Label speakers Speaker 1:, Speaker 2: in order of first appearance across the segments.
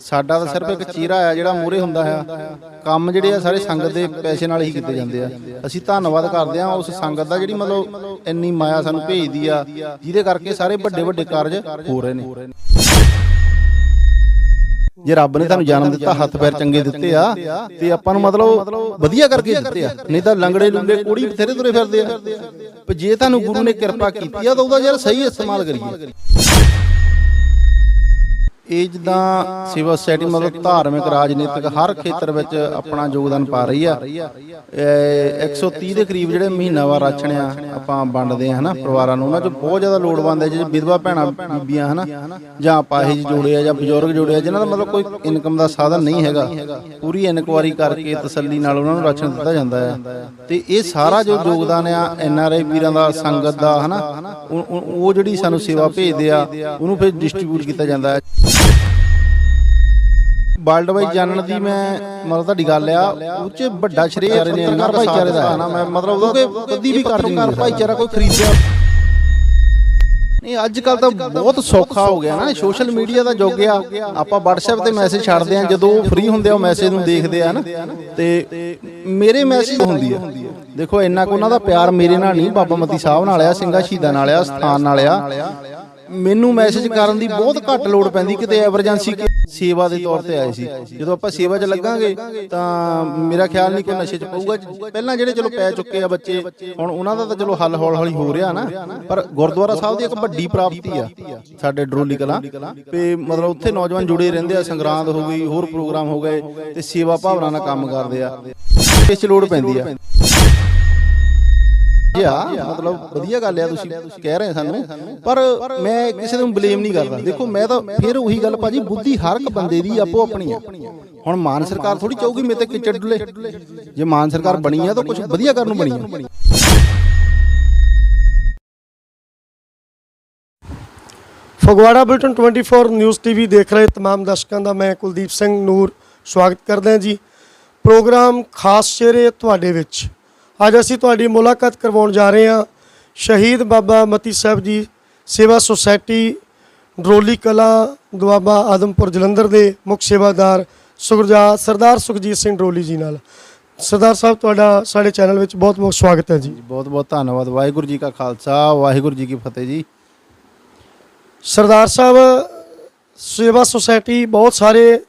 Speaker 1: ਸਾਡਾ ਤਾਂ ਸਿਰਫ ਇੱਕ ਚੀਰਾ ਆ ਜਿਹੜਾ ਮੂਰੇ ਹੁੰਦਾ ਆ ਕੰਮ ਜਿਹੜੇ ਆ ਸਾਰੇ ਸੰਗਤ ਦੇ ਪੈਸੇ ਨਾਲ ਹੀ ਕੀਤੇ ਜਾਂਦੇ ਆ। ਅਸੀਂ ਧੰਨਵਾਦ ਕਰਦੇ ਆ ਉਸ ਸੰਗਤ ਦਾ ਜਿਹੜੀ ਮਤਲਬ ਇੰਨੀ ਮਾਇਆ ਸਾਨੂੰ ਭੇਜਦੀ ਆ, ਜਿਹਦੇ ਕਰਕੇ ਸਾਰੇ ਵੱਡੇ ਵੱਡੇ ਕਾਰਜ ਹੋ ਰਹੇ ਨੇ। ਜੇ ਰੱਬ ਨੇ ਤੁਹਾਨੂੰ ਜਨਮ ਦਿੱਤਾ, ਹੱਥ ਪੈਰ ਚੰਗੇ ਦਿੱਤੇ ਆ, ਤੇ ਆਪਾਂ ਨੂੰ ਮਤਲਬ ਵਧੀਆ ਕਰਕੇ ਦਿੱਤੇ ਆ। ਨਹੀਂ ਤਾਂ ਲੰਗੜੇ ਲੁੰਡੇ ਕੋੜੀ ਬਥੇਰੇ ਤੁਰੇ ਫਿਰਦੇ ਆ। ਜੇ ਤੁਹਾਨੂੰ ਗੁਰੂ ਨੇ ਕਿਰਪਾ ਕੀਤੀ ਆ, ਤਾਂ ਉਹਦਾ ਯਾਰ ਸਹੀ ਇਸਤੇਮਾਲ ਕਰੀਏ। ਇਹ ਜਿੱਦਾਂ ਸਿਵਲ ਸੋਸਾਇਟੀ ਮਤਲਬ ਧਾਰਮਿਕ ਰਾਜਨੀਤਿਕ ਹਰ ਖੇਤਰ ਵਿੱਚ ਆਪਣਾ ਯੋਗਦਾਨ ਪਾ ਰਹੀ ਆ। ਇਹ 130 ਦੇ ਕਰੀਬ ਜਿਹੜੇ ਮਹੀਨਾਵਾਰ ਰਾਸ਼ਨ ਆ ਆਪਾਂ ਵੰਡਦੇ ਆ, ਹਨਾ, ਪਰਿਵਾਰਾਂ ਨੂੰ। ਉਹਨਾਂ 'ਚ ਬਹੁਤ ਜ਼ਿਆਦਾ ਲੋੜਵੰਦ ਹੈ ਜਿਹੜੇ ਵਿਧਵਾ ਭੈਣਾਂ, ਬੀਬੀਆਂ, ਹਨਾ, ਜਾਂ ਪਾਹੇਜ ਜੋੜੇ ਆ ਜਾਂ ਬਜ਼ੁਰਗ ਜੋੜੇ ਆ, ਜਿਨ੍ਹਾਂ ਦਾ ਮਤਲਬ ਕੋਈ ਇਨਕਮ ਦਾ ਸਾਧਨ ਨਹੀਂ ਹੈਗਾ। ਪੂਰੀ ਇਨਕੁਆਰੀ ਕਰਕੇ ਤਸੱਲੀ ਨਾਲ ਉਹਨਾਂ ਨੂੰ ਰਾਸ਼ਨ ਦਿੱਤਾ ਜਾਂਦਾ ਹੈ ਤੇ ਇਹ ਸਾਰਾ ਜੋ ਯੋਗਦਾਨ ਆ, ਐਨ ਆਰ ਆਈ ਵੀਰਾਂ ਦਾ, ਸੰਗਤ ਦਾ, ਹਨਾ, ਉਹ- ਉਹ ਉਹ ਜਿਹੜੀ ਸਾਨੂੰ ਸੇਵਾ ਭੇਜਦੇ ਆ, ਉਹਨੂੰ ਫਿਰ ਡਿਸਟ੍ਰੀਬਿਊਟ ਕੀਤਾ ਜਾਂਦਾ ਹੈ ਵਰਲਡ ਵਾਈਡ ਜਾਣਨ ਦੀ ਮੈਂ ਮਤਲਬ ਤੁਹਾਡੀ ਗੱਲ ਆ ਉਹ ਚ ਵੱਡਾ ਸ਼੍ਰੇਅ ਨੇ ਇੰਨਾ ਭਾਈਚਾਰੇ ਦਾ ਨਾ ਮੈਂ ਮਤਲਬ ਉਹਦੇ ਕਦੀ ਵੀ ਕਰ ਨਹੀਂ ਭਾਈਚਾਰਾ ਕੋਈ ਖਰੀਦਿਆ। ਨਹੀਂ ਅੱਜ ਕੱਲ ਤਾਂ ਬਹੁਤ ਸੌਖਾ ਹੋ ਗਿਆ ਨਾ ਸੋਸ਼ਲ ਮੀਡੀਆ ਦਾ ਯੁੱਗ ਆ। ਆਪਾਂ WhatsApp ਤੇ ਮੈਸੇਜ ਛੱਡਦੇ ਆ ਜਦੋਂ ਫ੍ਰੀ ਹੁੰਦੇ ਆ ਉਹ ਮੈਸੇਜ ਨੂੰ ਦੇਖਦੇ ਆ ਨਾ। ਤੇ ਮੇਰੇ ਮੈਸੇਜ ਹੁੰਦੀ ਆ। ਦੇਖੋ ਇੰਨਾ ਕੁ ਉਹਨਾਂ ਦਾ ਪਿਆਰ ਮੇਰੇ ਨਾਲ ਨਹੀਂ ਬਾਬਾ ਮਤੀ ਸਾਹਿਬ ਨਾਲ ਆ ਸਿੰਘਾ ਸ਼ਹੀਦਾਂ ਨਾਲ ਆ ਸਥਾਨ ਨਾਲ ਆ। ਮੈਨੂੰ ਮੈਸੇਜ ਕਰਨ ਦੀ ਬਹੁਤ ਘੱਟ ਲੋੜ ਪੈਂਦੀ, ਕਿਤੇ ਐਮਰਜੈਂਸੀ ਸੇਵਾ ਦੇ ਤੌਰ ਤੇ ਆਏ ਸੀ। ਜਦੋਂ ਆਪਾਂ ਸੇਵਾ 'ਚ ਲੱਗਾਂਗੇ, ਤਾਂ ਮੇਰਾ ਖਿਆਲ ਨਹੀਂ ਕੋਈ ਨਸ਼ੇ 'ਚ ਪਊਗਾ। ਪਹਿਲਾਂ ਜਿਹੜੇ ਚਲੋ ਪੈ ਚੁੱਕੇ ਆ ਬੱਚੇ, ਹੁਣ ਉਹਨਾਂ ਦਾ ਤਾਂ ਚਲੋ ਹੱਲ ਹੌਲੀ ਹੌਲੀ ਹੋ ਰਿਹਾ ਨਾ। ਪਰ ਗੁਰਦੁਆਰਾ ਸਾਹਿਬ ਦੀ ਇੱਕ ਵੱਡੀ ਪ੍ਰਾਪਤੀ ਆ, ਸਾਡੇ ਡਰੋਲੀ ਕਲਾ। ਤੇ ਮਤਲਬ ਉੱਥੇ ਨੌਜਵਾਨ ਜੁੜੇ ਰਹਿੰਦੇ ਆ, ਸੰਗਰਾਂਦ ਹੋ ਗਈ, ਹੋਰ ਪ੍ਰੋਗਰਾਮ ਹੋ ਗਏ ਤੇ ਸੇਵਾ ਭਾਵਨਾ ਨਾਲ ਕੰਮ ਕਰਦੇ ਆ। ਇਸ 'ਚ ਲੋੜ ਪੈਂਦੀ ਆ। ਆ ਮਤਲਬ ਵਧੀਆ ਗੱਲ ਆ ਤੁਸੀਂ ਕਹਿ ਰਹੇ ਸਾਨੂੰ ਪਰ ਮੈਂ ਕਿਸੇ ਨੂੰ ਬਲੇਮ ਨਹੀਂ ਕਰਦਾ ਦੇਖੋ ਮੈਂ ਤਾਂ ਫਿਰ ਉਹੀ ਗੱਲ ਭਾਜੀ ਬੁੱਧੀ ਹਰ ਇੱਕ ਬੰਦੇ ਦੀ ਆਪੋ ਆਪਣੀ ਆ ਹੁਣ ਮਾਨ ਸਰਕਾਰ ਥੋੜੀ ਚਾਹੂਗੀ ਮੇਰੇ ਤੇ ਕਿਚੜ ਡੁੱਲੇ ਜੇ ਮਾਨ ਸਰਕਾਰ ਬਣੀ ਆ ਤਾਂ ਕੁਝ ਵਧੀਆ ਕਰਨ ਨੂੰ ਬਣੀ ਆ
Speaker 2: ਫਗਵਾੜਾ ਬੁਲਟਨ 24 ਨਿਊਜ਼ ਟੀਵੀ ਦੇਖ ਰਹੇ तमाम ਦਰਸ਼ਕਾਂ ਦਾ ਮੈਂ ਕੁਲਦੀਪ ਸਿੰਘ ਨੂਰ ਸਵਾਗਤ ਕਰਦਾ ਹਾਂ ਜੀ ਪ੍ਰੋਗਰਾਮ ਖਾਸ ਚਿਹਰੇ ਤੁਹਾਡੇ ਵਿੱਚ ਅੱਜ ਅਸੀਂ ਤੁਹਾਡੀ ਮੁਲਾਕਾਤ ਕਰਵਾਉਣ ਜਾ ਰਹੇ ਹਾਂ। ਸ਼ਹੀਦ ਬਾਬਾ ਮਤੀ ਸਾਹਿਬ ਜੀ ਸੇਵਾ ਸੁਸਾਇਟੀ ਡਰੋਲੀ ਕਲਾ ਦੁਆਬਾ ਆਦਮਪੁਰ ਜਲੰਧਰ ਦੇ ਮੁੱਖ ਸੇਵਾਦਾਰ ਸੁਖਜਾ ਸਰਦਾਰ ਸੁਖਜੀਤ ਸਿੰਘ ਡਰੋਲੀ ਜੀ ਨਾਲ। ਸਰਦਾਰ ਸਾਹਿਬ ਤੁਹਾਡਾ ਸਾਡੇ ਚੈਨਲ ਵਿੱਚ ਬਹੁਤ ਬਹੁਤ ਸਵਾਗਤ ਹੈ ਜੀ
Speaker 1: ਬਹੁਤ ਬਹੁਤ ਧੰਨਵਾਦ। ਵਾਹਿਗੁਰੂ ਜੀ ਕਾ ਖਾਲਸਾ ਵਾਹਿਗੁਰੂ ਜੀ ਕੀ ਫਤਿਹ ਜੀ।
Speaker 2: ਸਰਦਾਰ ਸਾਹਿਬ ਸੇਵਾ ਸੁਸਾਇਟੀ ਬਹੁਤ ਸਾਰੇ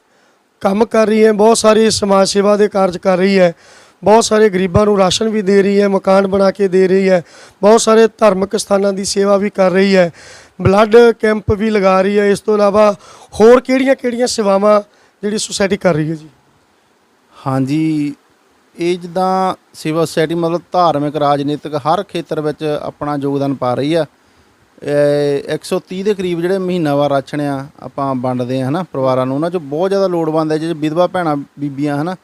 Speaker 2: ਕੰਮ ਕਰ ਰਹੀ ਹੈ ਬਹੁਤ ਸਾਰੀ ਸਮਾਜ ਸੇਵਾ ਦੇ ਕਾਰਜ ਕਰ ਰਹੀ ਹੈ। ਬਹੁਤ ਸਾਰੇ ਗਰੀਬਾਂ ਨੂੰ ਰਾਸ਼ਨ ਵੀ ਦੇ ਰਹੀ ਹੈ, ਮਕਾਨ ਬਣਾ ਕੇ ਦੇ ਰਹੀ ਹੈ, ਬਹੁਤ ਸਾਰੇ ਧਾਰਮਿਕ ਸਥਾਨਾਂ ਦੀ ਸੇਵਾ ਵੀ ਕਰ ਰਹੀ ਹੈ, ਬਲੱਡ ਕੈਂਪ ਵੀ ਲਗਾ ਰਹੀ ਹੈ, ਇਸ ਤੋਂ ਇਲਾਵਾ ਹੋਰ ਕਿਹੜੀਆਂ-ਕਿਹੜੀਆਂ ਸੇਵਾਵਾਂ ਜਿਹੜੀ ਸੁਸਾਇਟੀ ਕਰ ਰਹੀ ਹੈ ਜੀ?
Speaker 1: ਹਾਂਜੀ, ਇਹ ਜਿੱਦਾਂ ਸਿਵਲ ਸੁਸਾਇਟੀ ਮਤਲਬ ਧਾਰਮਿਕ, ਰਾਜਨੀਤਿਕ ਹਰ ਖੇਤਰ ਵਿੱਚ ਆਪਣਾ ਯੋਗਦਾਨ ਪਾ ਰਹੀ ਆ ਇਹ 130 ਦੇ ਕਰੀਬ ਜਿਹੜੇ ਮਹੀਨਾਵਾਰ ਰਾਸ਼ਨ ਆ, ਆਪਾਂ ਵੰਡਦੇ ਆ ਹਨਾ, ਪਰਿਵਾਰਾਂ ਨੂੰ, ਉਹਨਾਂ 'ਚ ਬਹੁਤ ਜ਼ਿਆਦਾ ਲੋੜਵੰਦ ਹੈ, ਜਿਹੜੇ ਵਿਧਵਾ ਭੈਣਾਂ, ਬੀਬੀਆਂ ਹਨਾ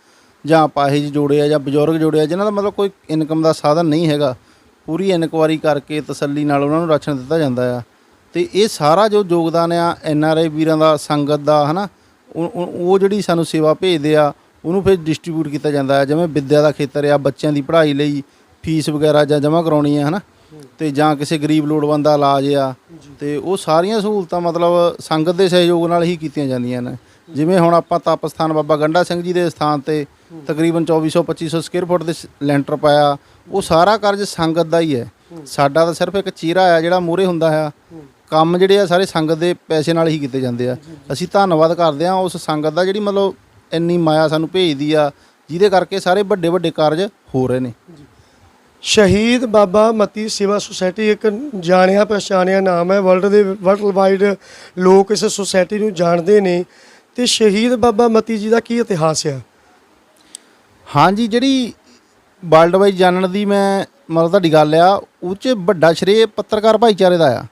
Speaker 1: ਜਾਂ ਪਾਹੇਜ ਜੋੜੇ ਆ ਜਾਂ ਬਜ਼ੁਰਗ ਜੋੜੇ ਆ, ਜਿਨ੍ਹਾਂ ਦਾ ਮਤਲਬ ਕੋਈ ਇਨਕਮ ਦਾ ਸਾਧਨ ਨਹੀਂ ਹੈਗਾ, ਪੂਰੀ ਇਨਕੁਆਰੀ ਕਰਕੇ ਤਸੱਲੀ ਨਾਲ ਉਹਨਾਂ ਨੂੰ ਰਾਸ਼ਨ ਦਿੱਤਾ ਜਾਂਦਾ ਆ। ਤੇ ਇਹ ਸਾਰਾ ਜੋ ਯੋਗਦਾਨ ਆ, ਐਨ ਆਰ ਆਈ ਵੀਰਾਂ ਦਾ, ਸੰਗਤ ਦਾ, ਹਨਾ, ਉਹ ਉਹ- ਉਹ ਜਿਹੜੀ ਸਾਨੂੰ ਸੇਵਾ ਭੇਜਦੇ ਆ, ਉਹਨੂੰ ਫਿਰ ਡਿਸਟ੍ਰੀਬਿਊਟ ਕੀਤਾ ਜਾਂਦਾ ਹੈ ਜਿਵੇਂ ਵਿੱਦਿਆ ਦਾ ਖੇਤਰ ਆ, ਬੱਚਿਆਂ ਦੀ ਪੜ੍ਹਾਈ ਲਈ ਫੀਸ ਵਗੈਰਾ ਜਾਂ ਜਮ੍ਹਾਂ ਕਰਾਉਣੀ ਹੈ ਹਨਾ, ਤੇ ਜਾਂ ਕਿਸੇ ਗਰੀਬ ਲੋੜਵੰਦ ਦਾ ਇਲਾਜ ਆ, ਤੇ ਉਹ ਸਾਰੀਆਂ ਸਹੂਲਤਾਂ ਮਤਲਬ ਸੰਗਤ ਦੇ ਸਹਿਯੋਗ ਨਾਲ ਹੀ ਕੀਤੀਆਂ ਜਾਂਦੀਆਂ ਨੇ। ਜਿਵੇਂ ਹੁਣ ਆਪਾਂ ਤਪ ਸਥਾਨ ਬਾਬਾ ਗੰਡਾ ਸਿੰਘ ਜੀ ਦੇ ਸਥਾਨ ਤੇ ਤਕਰੀਬਨ 2400 2500 ਸਕੁਅਰ ਫੁੱਟ ਦੇ ਸ- ਲੈਂਟਰ ਪਾਇਆ, ਉਹ ਸਾਰਾ ਕਾਰਜ ਸੰਗਤ ਦਾ ਹੀ ਹੈ। ਸਾਡਾ ਤਾਂ ਸਿਰਫ ਇੱਕ ਚੀਰਾ ਆ ਜਿਹੜਾ ਮੂਰੇ ਹੁੰਦਾ ਆ ਕੰਮ ਜਿਹੜੇ ਆ ਸਾਰੇ ਸੰਗਤ ਦੇ ਪੈਸੇ ਨਾਲ ਹੀ ਕੀਤੇ ਜਾਂਦੇ ਆ। ਅਸੀਂ ਧੰਨਵਾਦ ਕਰਦੇ ਆ ਉਸ ਸੰਗਤ ਦਾ ਜਿਹੜੀ ਮਤਲਬ ਇੰਨੀ ਮਾਇਆ ਸਾਨੂੰ ਭੇਜਦੀ ਆ, ਜਿਹਦੇ ਕਰਕੇ ਸਾਰੇ ਵੱਡੇ ਵੱਡੇ ਕਾਰਜ ਹੋ ਰਹੇ ਨੇ।
Speaker 2: ਸ਼ਹੀਦ ਬਾਬਾ ਮਤੀ ਸੇਵਾ ਸੁਸਾਇਟੀ ਇੱਕ ਜਾਣਿਆ ਪਛਾਣਿਆ ਨਾਮ ਹੈ। ਵਰਲਡ ਦੇ ਵਰਲਡ ਵਾਈਡ ਲੋਕ ਇਸ ਸੁਸਾਇਟੀ ਨੂੰ ਜਾਣਦੇ ਨੇ। ਤੇ ਸ਼ਹੀਦ ਬਾਬਾ ਮਤੀ ਜੀ ਦਾ ਕੀ ਇਤਿਹਾਸ ਆ?
Speaker 1: ਹਾਂਜੀ, ਜਿਹੜੀ ਵਰਲਡ ਵਾਈਜ਼ ਜਾਣਨ ਦੀ ਮੈਂ ਮਤਲਬ ਤੁਹਾਡੀ ਗੱਲ ਆ, ਉਹ 'ਚ ਵੱਡਾ ਸ਼੍ਰੇਅ ਪੱਤਰਕਾਰ ਭਾਈਚਾਰੇ ਦਾ ਆ।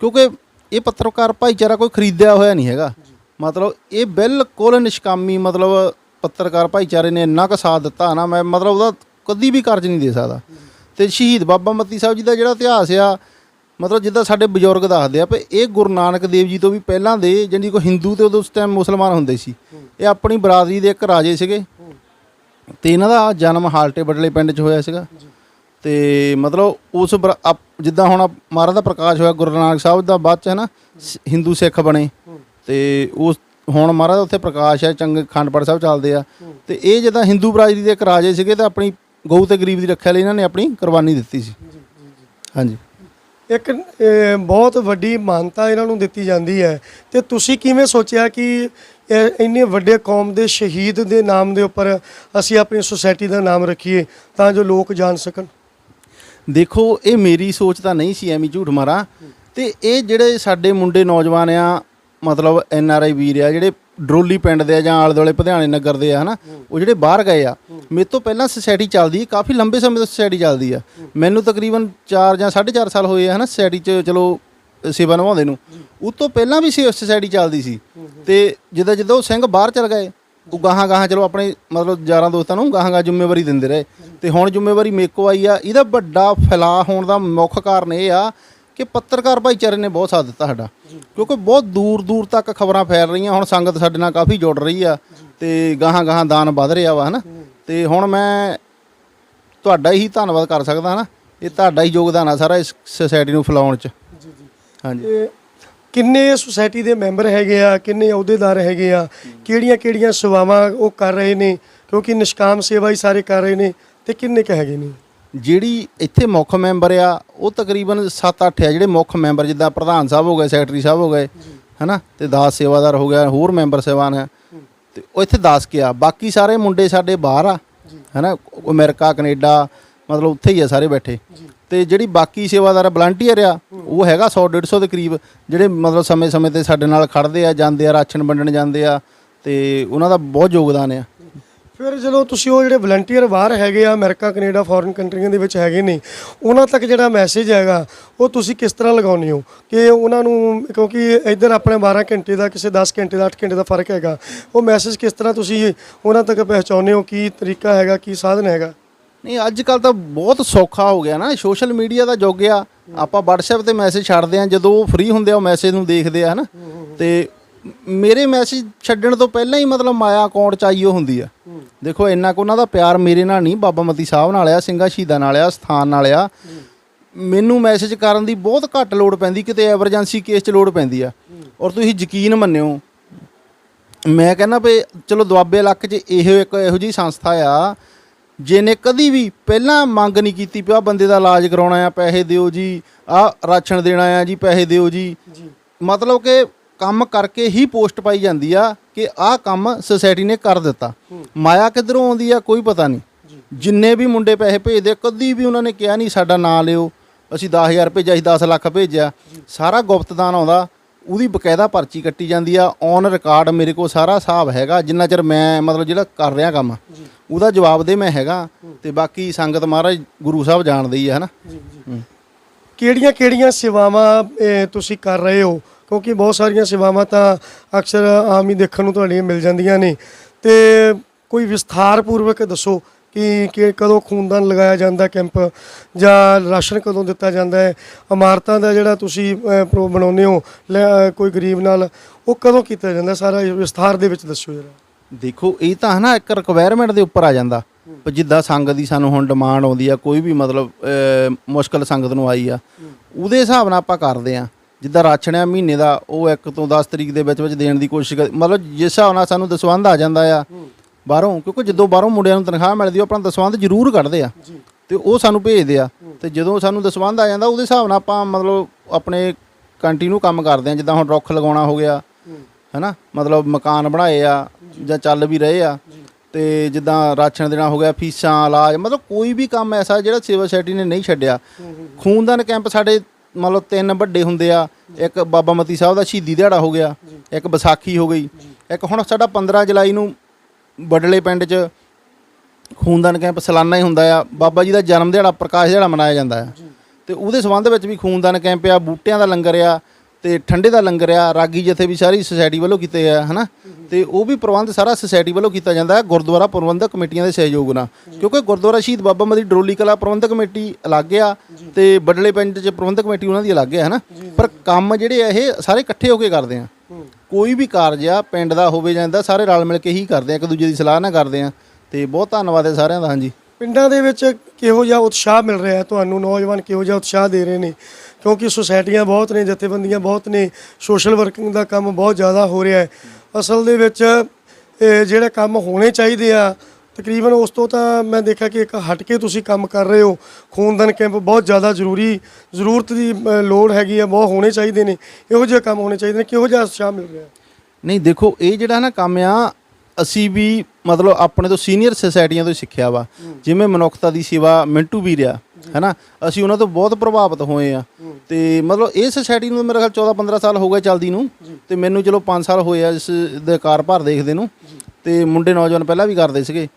Speaker 1: ਕਿਉਂਕਿ ਇਹ ਪੱਤਰਕਾਰ ਭਾਈਚਾਰਾ ਕੋਈ ਖਰੀਦਿਆ ਹੋਇਆ ਨਹੀਂ ਹੈਗਾ। ਮਤਲਬ ਇਹ ਬਿਲਕੁਲ ਨਿਸ਼ਕਾਮੀ ਮਤਲਬ ਪੱਤਰਕਾਰ ਭਾਈਚਾਰੇ ਨੇ ਇੰਨਾ ਕੁ ਸਾਥ ਦਿੱਤਾ ਨਾ, ਮੈਂ ਮਤਲਬ ਉਹਦਾ ਕਦੀ ਵੀ ਕਰਜ਼ ਨਹੀਂ ਦੇ ਸਕਦਾ। ਤੇ ਸ਼ਹੀਦ ਬਾਬਾ ਮਤੀ ਸਾਹਿਬ ਜੀ ਦਾ ਜਿਹੜਾ ਇਤਿਹਾਸ ਆ ਮਤਲਬ ਜਿੱਦਾਂ ਸਾਡੇ ਬਜ਼ੁਰਗ ਦੱਸਦੇ ਆ ਵੀ ਇਹ ਗੁਰੂ ਨਾਨਕ ਦੇਵ ਜੀ ਤੋਂ ਵੀ ਪਹਿਲਾਂ ਦੇ ਜਿਹੜੀ ਕੋਈ ਹਿੰਦੂ ਤੇ ਉਦੋਂ ਉਸ ਟਾਈਮ ਮੁਸਲਮਾਨ ਹੁੰਦੇ ਸੀ। ਇਹ ਆਪਣੀ ਬਰਾਦਰੀ ਦੇ ਇੱਕ ਰਾਜੇ ਸੀਗੇ। ਤੇ ਇਹਨਾਂ ਦਾ ਜਨਮ ਹਾਲਟੇ ਬਡਲੇ ਪਿੰਡ 'ਚ ਹੋਇਆ ਸੀਗਾ। ਤੇ ਮਤਲਬ ਉਸ ਬਰ- ਅਪ- ਜਿੱਦਾਂ ਹੁਣ ਮਹਾਰਾਜ ਦਾ ਪ੍ਰਕਾਸ਼ ਹੋਇਆ, ਗੁਰੂ ਨਾਨਕ ਸਾਹਿਬ ਦਾ ਬਾਅਦ 'ਚ ਹੈ ਨਾ, ਸ- ਹਿੰਦੂ ਸਿੱਖ ਬਣੇ। ਤੇ ਉਸ, ਹੁਣ ਮਹਾਰਾਜ ਉੱਥੇ ਪ੍ਰਕਾਸ਼ ਹੈ, ਚੰਗੇ, ਖੰਡਪੜ ਸਾਹਿਬ ਚੱਲਦੇ ਆ। ਤੇ ਇਹ ਜਿੱਦਾਂ ਹਿੰਦੂ ਬਰਾਦਰੀ ਦੇ ਇੱਕ ਰਾਜੇ ਸੀਗੇ ਤਾਂ ਆਪਣੀ ਗਊ ਤੇ ਗਰੀਬ ਦੀ ਰੱਖਿਆ ਲਈ ਇਹਨਾਂ ਨੇ ਆਪਣੀ ਕੁਰਬਾਨੀ ਦਿੱਤੀ ਸੀ। ਹਾਂਜੀ।
Speaker 2: ਇੱਕ ਬਹੁਤ ਵੱਡੀ ਮਾਨਤਾ ਇਹਨਾਂ ਨੂੰ ਦਿੱਤੀ ਜਾਂਦੀ ਹੈ। ਤੇ ਤੁਸੀਂ ਕਿਵੇਂ ਸੋਚਿਆ ਕਿ ਇੰਨੇ ਵੱਡੇ ਕੌਮ ਦੇ ਸ਼ਹੀਦ ਦੇ ਨਾਮ ਦੇ ਉੱਪਰ ਅਸੀਂ ਆਪਣੀ ਸੁਸਾਇਟੀ ਦਾ ਨਾਮ ਰੱਖੀਏ ਤਾਂ ਜੋ ਲੋਕ ਜਾਣ ਸਕਣ?
Speaker 1: ਦੇਖੋ, ਇਹ ਮੇਰੀ ਸੋਚ ਤਾਂ ਨਹੀਂ ਸੀ ਐਵੇਂ ਝੂਠ ਮਾਰਾਂ। ਤੇ ਇਹ ਜਿਹੜੇ ਸਾਡੇ ਮੁੰਡੇ ਨੌਜਵਾਨ ਆ, ਮਤਲਬ ਐਨ ਆਰ ਆਈ ਵੀਰ ਆ, ਜਿਹੜੇ ਡਰੋਲੀ ਪਿੰਡ ਦੇ ਆ ਜਾਂ ਆਲੇ ਦੁਆਲੇ ਪਧਿਆਣੇ ਨਗਰ ਦੇ ਆ, ਹਨਾ? ਉਹ ਜਿਹੜੇ ਬਾਹਰ ਗਏ ਆ, ਮੇਰੇ ਤੋਂ ਪਹਿਲਾਂ ਸੋਸਾਇਟੀ ਚੱਲਦੀ ਕਾਫੀ ਲੰਬੇ ਸਮੇਂ ਤੋਂ ਸੋਸਾਇਟੀ ਚੱਲਦੀ ਆ। ਮੈਨੂੰ ਤਕਰੀਬਨ 4 ਜਾਂ 4.5 ਸਾਲ ਹੋਏ ਆ, ਹਨਾ ਸੋਸਾਇਟੀ 'ਚ ਚਲੋ, ਸੇਵਾ ਨਿਭਾਉਂਦੇ ਨੂੰ। ਉਸ ਤੋਂ ਪਹਿਲਾਂ ਵੀ ਸੀ ਸੋਸਾਇਟੀ ਚੱਲਦੀ ਸੀ। ਤੇ ਜਿੱਦਾਂ ਜਿੱਦਾਂ ਉਹ ਸਿੰਘ ਬਾਹਰ ਚਲ ਗਏ, ਉਹ ਗਾਹਾਂ ਗਾਹਾਂ ਚਲੋ ਆਪਣੇ ਮਤਲਬ ਯਾਰਾਂ ਦੋਸਤਾਂ ਨੂੰ ਗਾਹਾਂ ਗਾਹਾਂ ਜ਼ਿੰਮੇਵਾਰੀ ਦਿੰਦੇ ਰਹੇ। ਤੇ ਹੁਣ ਜ਼ਿੰਮੇਵਾਰੀ ਮੇਕੋ ਆਈ ਆ, ਇਹਦਾ ਵੱਡਾ ਫੈਲਾਅ ਹੋਣ ਦਾ ਮੁੱਖ ਕਾਰਨ ਇਹ ਆ ਕਿ ਪੱਤਰਕਾਰ ਭਾਈਚਾਰੇ ਨੇ ਬਹੁਤ ਸਾਥ ਦਿੱਤਾ ਸਾਡਾ। ਕਿਉਂਕਿ ਬਹੁਤ ਦੂਰ ਦੂਰ ਤੱਕ ਖਬਰਾਂ ਫੈਲ ਰਹੀਆਂ ਹੁਣ ਸੰਗਤ ਸਾਡੇ ਨਾਲ ਕਾਫੀ ਜੁੜ ਰਹੀ ਆ ਤੇ ਗਾਹਾਂ ਗਾਹਾਂ ਦਾਨ ਵਧ ਰਿਹਾ ਵਾ ਹਨਾ? ਤੇ ਹੁਣ ਮੈਂ ਤੁਹਾਡਾ ਹੀ ਧੰਨਵਾਦ ਕਰ ਸਕਦਾ ਹਨਾ? ਇਹ ਤੁਹਾਡਾ ਹੀ ਯੋਗਦਾਨ ਆ ਸਾਰਾ ਇਸ ਸੁਸਾਇਟੀ ਨੂੰ ਫੈਲਾਉਣ ਚ।
Speaker 2: ਜੀ ਜੀ।
Speaker 1: ਹਾਂਜੀ।
Speaker 2: ਤੇ ਕਿੰਨੇ ਸੁਸਾਇਟੀ ਦੇ ਮੈਂਬਰ ਹੈਗੇ ਆ ਕਿੰਨੇ ਅਹੁਦੇਦਾਰ ਹੈਗੇ ਆ ਕਿਹੜੀਆਂ ਕਿਹੜੀਆਂ ਸੇਵਾਵਾਂ ਉਹ ਕਰ ਰਹੇ ਨੇ ਕਿਉਂਕਿ ਨਿਸ਼ਕਾਮ ਸੇਵਾ ਹੀ ਸਾਰੇ ਕਰ ਰਹੇ ਨੇ ਤੇ ਕਿੰਨੇ ਕ ਹੈਗੇ ਨੇ?
Speaker 1: ਜਿਹੜੀ ਇੱਥੇ ਮੁੱਖ ਮੈਂਬਰ ਆ, ਉਹ ਤਕਰੀਬਨ 7-8 ਆ ਜਿਹੜੇ ਮੁੱਖ ਮੈਂਬਰ, ਜਿੱਦਾਂ ਪ੍ਰਧਾਨ ਸਾਹਿਬ ਹੋ ਗਏ, ਸੈਕਟਰੀ ਸਾਹਿਬ ਹੋ ਗਏ, ਹਨਾ? ਤੇ ਦਾਸ ਸੇਵਾਦਾਰ ਹੋ ਗਿਆ, ਹੋਰ ਮੈਂਬਰ ਸੇਵਾਨ ਹੈ ਤੇ ਉਹ ਇੱਥੇ 10 ਕੇ ਆ। ਬਾਕੀ ਸਾਰੇ ਮੁੰਡੇ ਸਾਡੇ ਬਾਹਰ ਆ, ਹਨਾ? ਉਹ ਅਮਰੀਕਾ, ਕੈਨੇਡਾ, ਮਤਲਬ ਉੱਥੇ ਹੀ ਆ ਸਾਰੇ ਬੈਠੇ। ਤੇ ਜਿਹੜੀ ਬਾਕੀ ਸੇਵਾਦਾਰ ਵਲੰਟੀਅਰ ਆ, ਉਹ ਹੈਗਾ 100 150 ਦੇ ਕਰੀਬ, ਜਿਹੜੇ ਮਤਲਬ ਸਮੇਂ-ਸਮੇਂ ਤੇ ਸਾਡੇ ਨਾਲ ਖੜਦੇ ਆ, ਜਾਂਦੇ ਆ, ਰਾਸ਼ਨ ਵੰਡਣ ਜਾਂਦੇ ਆ, ਤੇ ਉਹਨਾਂ ਦਾ ਬਹੁਤ ਯੋਗਦਾਨ ਆ।
Speaker 2: ਫਿਰ ਜਦੋਂ ਤੁਸੀਂ ਉਹ ਜਿਹੜੇ ਵਲੰਟੀਅਰ ਬਾਹਰ ਹੈਗੇ ਆ ਅਮਰੀਕਾ, ਕੈਨੇਡਾ ਫੋਰਨ ਕੰਟਰੀਆਂ ਦੇ ਵਿੱਚ ਹੈਗੇ ਨੇ, ਉਹਨਾਂ ਤੱਕ ਜਿਹੜਾ ਮੈਸੇਜ ਹੈਗਾ, ਉਹ ਤੁਸੀਂ ਕਿਸ ਤਰ੍ਹਾਂ ਲਗਾਉਂਦੇ ਹੋ? ਕਿ ਉਹਨਾਂ ਨੂੰ ਕਿਉਂਕਿ ਇੱਧਰ ਆਪਣੇ 12 ਘੰਟੇ ਦਾ, ਕਿਸੇ 10 ਘੰਟੇ ਦਾ 8 ਘੰਟੇ ਦਾ ਫ਼ਰਕ ਹੈਗਾ, ਉਹ ਮੈਸੇਜ ਕਿਸ ਤਰ੍ਹਾਂ ਤੁਸੀਂ ਉਹਨਾਂ ਤੱਕ ਪਹੁੰਚਾਉਂਦੇ ਹੋ? ਕੀ ਤਰੀਕਾ ਹੈਗਾ, ਕੀ ਸਾਧਨ ਹੈਗਾ?
Speaker 1: ਨਹੀਂ ਅੱਜ ਕੱਲ ਤਾਂ ਬਹੁਤ ਸੌਖਾ ਹੋ ਗਿਆ ਨਾ। ਸੋਸ਼ਲ ਮੀਡੀਆ ਦਾ ਯੁੱਗ ਆ। ਆਪਾਂ WhatsApp ਤੇ ਮੈਸੇਜ ਛੱਡਦੇ ਆ ਜਦੋਂ ਉਹ ਫ੍ਰੀ ਹੁੰਦੇ ਆ, ਉਹ ਮੈਸੇਜ ਨੂੰ ਦੇਖਦੇ ਆ, ਹਨਾ? ਤੇ ਮ- ਮੇਰੇ ਮੈਸੇਜ ਛੱਡਣ ਤੋਂ ਪਹਿਲਾਂ ਹੀ ਮਤਲਬ ਮਾਇਆ ਅਕਾਊਂਟ ਚ ਆਈਓ ਹੁੰਦੀ ਆ। ਦੇਖੋ ਇੰਨਾ ਕੁ ਉਹਨਾਂ ਦਾ ਪਿਆਰ ਮੇਰੇ ਨਾਲ ਨਹੀਂ ਬਾਬਾ ਮਤੀ ਸਾਹਿਬ ਨਾਲ ਆ ਸਿੰਘਾ ਸ਼ਹੀਦਾਂ ਨਾਲ ਆ ਸਥਾਨ ਨਾਲ ਆ। ਮੈਨੂੰ ਮੈਸੇਜ ਕਰਨ ਦੀ ਬਹੁਤ ਘੱਟ ਲੋੜ ਪੈਂਦੀ ਕਿਤੇ ਐਮਰਜੈਂਸੀ ਕੇਸ 'ਚ ਲੋੜ ਪੈਂਦੀ ਆ। ਔਰ ਤੁਸੀਂ ਯਕੀਨ ਮੰਨਿਓ ਮੈਂ ਕਹਿੰਦਾ ਵੀ ਚਲੋ ਦੁਆਬੇ ਇਲਾਕੇ 'ਚ ਇਹੋ ਇੱਕ ਇਹੋ ਜਿਹੀ ਸੰਸਥਾ ਆ ਜਿਹਨੇ ਕਦੀ ਵੀ ਪਹਿਲਾਂ ਮੰਗ ਨਹੀਂ ਕੀਤੀ ਪਿਆ ਬੰਦੇ ਦਾ ਇਲਾਜ ਕਰਾਉਣਾ ਆ ਪੈਸੇ ਦਿਓ ਜੀ ਆ ਰਾਸ਼ਨ ਦੇਣਾ ਆ ਜੀ ਪੈਸੇ ਦਿਓ ਜੀ। ਮਤਲਬ ਕਿ ਕੰਮ ਕਰਕੇ ਹੀ ਪੋਸਟ ਪਾਈ ਜਾਂਦੀ ਆ ਕਿ ਆਹ ਕੰਮ ਸੁਸਾਇਟੀ ਨੇ ਕਰ ਦਿੱਤਾ। ਮਾਇਆ ਕਿੱਧਰੋਂ ਆਉਂਦੀ ਆ ਕੋਈ ਪਤਾ ਨਹੀਂ। ਜਿੰਨੇ ਵੀ ਮੁੰਡੇ ਪੈਸੇ ਭੇਜਦੇ ਕਦੀ ਵੀ ਉਹਨਾਂ ਨੇ ਕਿਹਾ ਨਹੀਂ ਸਾਡਾ ਨਾਂ ਲਿਓ। ਅਸੀਂ 10000 ਭੇਜਿਆ, ਅਸੀਂ 10 ਲੱਖ ਭੇਜਿਆ। ਸਾਰਾ ਗੁਪਤਦਾਨ ਆਉਂਦਾ, ਉਹਦੀ ਬਕਾਇਦਾ ਪਰਚੀ ਕੱਟੀ ਜਾਂਦੀ ਆ। ਔਨ ਰਿਕਾਰਡ ਮੇਰੇ ਕੋਲ ਸਾਰਾ ਹਿਸਾਬ ਹੈਗਾ, ਜਿੰਨਾ ਚਿਰ ਮੈਂ ਮਤਲਬ ਜਿਹੜਾ ਕਰ ਰਿਹਾ ਕੰਮ, ਉਹਦਾ ਜਵਾਬ ਦੇ ਮੈਂ ਹੈਗਾ। ਤੇ ਬਾਕੀ ਸੰਗਤ ਮਹਾਰਾਜ ਗੁਰੂ ਸਾਹਿਬ ਜਾਣਦੇ ਹੀ ਆ, ਹਨਾ? ਹੂੰ।
Speaker 2: ਕਿਹੜੀਆਂ ਕਿਹੜੀਆਂ ਸੇਵਾਵਾਂ ਤੁਸੀਂ ਕਰ ਰਹੇ ਹੋ? ਕਿਉਂਕਿ ਬਹੁਤ ਸਾਰੀਆਂ ਸੇਵਾਵਾਂ ਤਾਂ ਅਕਸਰ ਆਮ ਹੀ ਦੇਖਣ ਨੂੰ ਤੁਹਾਡੀਆਂ ਮਿਲ ਜਾਂਦੀਆਂ ਨੇ। ਤੇ ਕੋਈ ਵਿਸਥਾਰ ਪੂਰਵਕ ਦੱਸੋ ਕਿ ਕਿ ਕਦੋਂ ਖੂਨਦਾਨ ਲਗਾਇਆ ਜਾਂਦਾ ਕੈਂਪ ਜਾਂ ਰਾਸ਼ਨ ਕਦੋਂ ਦਿੱਤਾ ਜਾਂਦਾ ਹੈ? ਇਮਾਰਤਾਂ ਦਾ ਜਿਹੜਾ ਤੁਸੀਂ ਪ੍ਰੋ ਬਣਾਉਂਦੇ ਹੋ ਕੋਈ ਗਰੀਬ ਨਾਲ ਉਹ ਕਦੋਂ ਕੀਤਾ ਜਾਂਦਾ? ਸਾਰਾ ਵਿਸਥਾਰ ਦੇ ਵਿੱਚ ਦੱਸੋ ਜਰਾ।
Speaker 1: ਦੇਖੋ ਇਹ ਤਾਂ ਹਨਾ ਇੱਕ ਰਿਕੁਆਇਰਮੈਂਟ ਦੇ ਉੱਪਰ ਆ ਜਾਂਦਾ। ਪਰ ਜਿੱਦਾਂ ਸੰਗਤ ਦੀ ਸਾਨੂੰ ਹੁਣ ਡਿਮਾਂਡ ਆਉਂਦੀ ਆ ਕੋਈ ਵੀ ਮਤਲਬ ਮੁਸ਼ਕਲ ਸੰਗਤ ਨੂੰ ਆਈ ਆ ਉਹਦੇ ਹਿਸਾਬ ਨਾਲ ਆਪਾਂ ਕਰਦੇ ਆ। ਜਿੱਦਾਂ ਰਾਸ਼ਨ ਆ ਮਹੀਨੇ ਦਾ ਉਹ 1 ਤੋਂ 10 ਤਰੀਕ ਦੇ ਵਿੱਚ ਵਿੱਚ ਦੇਣ ਦੀ ਕੋਸ਼ਿਸ਼ ਕਰ ਮਤਲਬ ਜਿਸ ਹਿਸਾਬ ਨਾਲ ਸਾਨੂੰ ਦਸਵੰਧ ਆ ਜਾਂਦਾ ਆ ਬਾਹਰੋਂ ਕਿਉਂਕਿ ਜਦੋਂ ਬਾਹਰੋਂ ਮੁੰਡਿਆਂ ਨੂੰ ਤਨਖਾਹ ਮਿਲਦੀ ਉਹ ਆਪਣਾ ਦਸਵੰਧ ਜ਼ਰੂਰ ਕੱਢਦੇ ਆ। ਤੇ ਉਹ ਸਾਨੂੰ ਭੇਜਦੇ ਆ। ਤੇ ਜਦੋਂ ਸਾਨੂੰ ਦਸਵੰਧ ਆ ਜਾਂਦਾ ਉਹਦੇ ਹਿਸਾਬ ਨਾਲ ਆਪਾਂ ਮਤਲਬ ਆਪਣੇ ਕੰਟੀਨਿਊ ਕੰਮ ਕਰਦੇ ਆ ਜਿੱਦਾਂ ਹੁਣ ਰੁੱਖ ਲਗਾਉਣਾ ਹੋ ਗਿਆ ਹੈਨਾ? ਮਤਲਬ ਮਕਾਨ ਬਣਾਏ ਆ ਜਾਂ। ਚੱਲ ਵੀ ਰਹੇ ਆ। ਤੇ ਜਿੱਦਾਂ ਰਾਸ਼ਨ ਦੇਣਾ ਹੋ ਗਿਆ ਫੀਸਾਂ ਇਲਾਜ ਮਤਲਬ ਕੋਈ ਵੀ ਕੰਮ ਐਸਾ ਜਿਹੜਾ ਸੇਵਾ ਸੋਸਾਇਟੀ ਨੇ ਨਹੀਂ ਛੱਡਿਆ। ਖੂਨਦਾਨ ਕੈਂਪ ਸਾਡੇ ਮਤਲਬ ਤਿੰਨ ਵੱਡੇ ਹੁੰਦੇ ਆ ਇੱਕ ਬਾਬਾ ਮਤੀ ਸਾਹਿਬ ਦਾ ਸ਼ਹੀਦੀ ਦਿਹਾੜਾ ਹੋ ਗਿਆ ਇੱਕ ਵਿਸਾਖੀ ਹੋ ਗਈ ਇੱਕ ਹੁਣ ਸਾਡਾ 15 ਜੁਲਾਈ ਨੂੰ ਬਡਲੇ ਪਿੰਡ 'ਚ ਖੂਨਦਾਨ ਕੈਂਪ ਸਾਲਾਨਾ ਹੀ ਹੁੰਦਾ ਆ ਬਾਬਾ ਜੀ ਦਾ ਜਨਮ ਦਿਹਾੜਾ ਪ੍ਰਕਾਸ਼ ਦਿਹਾੜਾ ਮਨਾਇਆ ਜਾਂਦਾ ਆ। ਤੇ ਉਹਦੇ ਸੰਬੰਧ ਵਿੱਚ ਵੀ ਖੂਨਦਾਨ ਕੈਂਪ ਆ ਬੂਟਿਆਂ ਦਾ ਲੰਗਰ ਆ ਤੇ ਠੰਡੇ ਦਾ ਲੰਗਰ ਆ, ਰਾਗੀ ਜਥੇ ਵੀ ਸਾਰੀ ਸੁਸਾਇਟੀ ਵੱਲੋਂ ਕੀਤੇ ਆ, ਹਨਾ? ਤੇ ਉਹ ਵੀ ਪ੍ਰਬੰਧ ਸਾਰਾ ਸੁਸਾਇਟੀ ਵੱਲੋਂ ਕੀਤਾ ਜਾਂਦਾ ਹੈ, ਗੁਰਦੁਆਰਾ ਪ੍ਰਬੰਧਕ ਕਮੇਟੀਆਂ ਦੇ ਸਹਿਯੋਗ ਨਾਲ। ਕਿਉਂਕਿ ਗੁਰਦੁਆਰਾ ਸ਼ਹੀਦ ਬਾਬਾ ਮਦੀ ਡਰੋਲੀ ਕਲਾ ਪ੍ਰਬੰਧਕ ਕਮੇਟੀ ਅਲੱਗ ਆ ਤੇ ਬਡਲੇ ਪਿੰਡ 'ਚ ਪ੍ਰਬੰਧਕ ਕਮੇਟੀ ਉਹਨਾਂ ਦੀ ਅਲੱਗ ਆ, ਹਨਾ? ਪਰ ਕੰਮ ਜਿਹੜੇ ਆ ਇਹ ਸਾਰੇ ਇਕੱਠੇ ਹੋ ਕੇ ਕਰਦੇ ਆ। ਕੋਈ ਵੀ ਕਾਰਜ ਆ, ਪਿੰਡ ਦਾ ਹੋਵੇ ਜਾਂਦਾ ਸਾਰੇ ਰਲ ਮਿਲ ਕੇ ਹੀ ਕਰਦੇ ਆ, ਇੱਕ ਦੂਜੇ ਦੀ ਸਲਾਹ ਨਾਲ ਕਰਦੇ ਆ। ਤੇ ਬਹੁਤ ਧੰਨਵਾਦ ਹੈ ਸਾਰਿਆਂ ਦਾ, ਹਾਂਜੀ।
Speaker 2: ਪਿੰਡਾਂ ਦੇ ਵਿੱਚ ਕਿਹੋ ਜਿਹਾ ਉਤਸ਼ਾਹ ਮਿਲ ਰਿਹਾ ਹੈ? ਤੁਹਾਨੂੰ ਨੌਜਵਾਨ ਕਿਹੋ ਜਿਹਾ ਉਤਸ਼ਾਹ ਦੇ ਰਹੇ ਨੇ? ਕਿਉਂਕਿ ਸੁਸਾਇਟੀਆਂ ਬਹੁਤ ਨੇ ਜਥੇਬੰਦੀਆਂ ਬਹੁਤ ਨੇ ਸੋਸ਼ਲ ਵਰਕਿੰਗ ਦਾ ਕੰਮ ਬਹੁਤ ਜ਼ਿਆਦਾ ਹੋ ਰਿਹਾ ਹੈ। ਅਸਲ ਦੇ ਵਿੱਚ ਜਿਹੜੇ ਕੰਮ ਹੋਣੇ ਚਾਹੀਦੇ ਆ ਤਕਰੀਬਨ ਉਸ ਤੋਂ ਤਾਂ ਮੈਂ ਦੇਖਿਆ ਕਿ ਇੱਕ ਹਟ ਕੇ ਤੁਸੀਂ ਕੰਮ ਕਰ ਰਹੇ ਹੋ। ਖੂਨਦਾਨ ਕੈਂਪ ਬਹੁਤ ਜ਼ਿਆਦਾ ਜ਼ਰੂਰੀ ਜ਼ਰੂਰਤ ਦੀ ਲੋੜ ਹੈਗੀ ਆ ਬਹੁਤ ਹੋਣੇ ਚਾਹੀਦੇ ਨੇ। ਇਹੋ ਜਿਹੇ ਕੰਮ ਹੋਣੇ ਚਾਹੀਦੇ ਨੇ ਕਿਹੋ ਜਿਹਾ ਉਤਸ਼ਾਹ ਮਿਲ ਰਿਹਾ?
Speaker 1: ਨਹੀਂ ਦੇਖੋ ਇਹ ਜਿਹੜਾ ਨਾ ਕੰਮ ਆ ਅਸੀਂ ਵੀ ਮਤਲਬ ਆਪਣੇ ਤੋਂ ਸੀਨੀਅਰ ਸੁਸਾਇਟੀਆਂ ਤੋਂ ਸਿੱਖਿਆ ਵਾ। ਜਿਵੇਂ ਮਨੁੱਖਤਾ ਦੀ ਸੇਵਾ ਮਿੰਟੂ ਵੀ ਰਿਹਾ ਹੈਨਾ? ਅਸੀਂ ਉਹਨਾਂ ਤੋਂ ਬਹੁਤ ਪ੍ਰਭਾਵਿਤ ਹੋਏ ਆ। ਤੇ ਮਤਲਬ ਇਹ ਸੁਸਾਇਟੀ ਨੂੰ ਮੇਰਾ ਖਿਆਲ 14 15 ਸਾਲ ਹੋ ਗਏ ਚੱਲਦੀ ਨੂੰ। ਤੇ ਮੈਨੂੰ ਚਲੋ 5 ਸਾਲ ਹੋਏ ਆ ਇਸ ਦੇ ਕਾਰਭਾਰ ਦੇਖਦੇ ਨੂੰ। ਤੇ ਮੁੰਡੇ ਨੌਜਵਾਨ ਪਹਿਲਾਂ ਵੀ ਕਰਦੇ ਸੀਗੇ।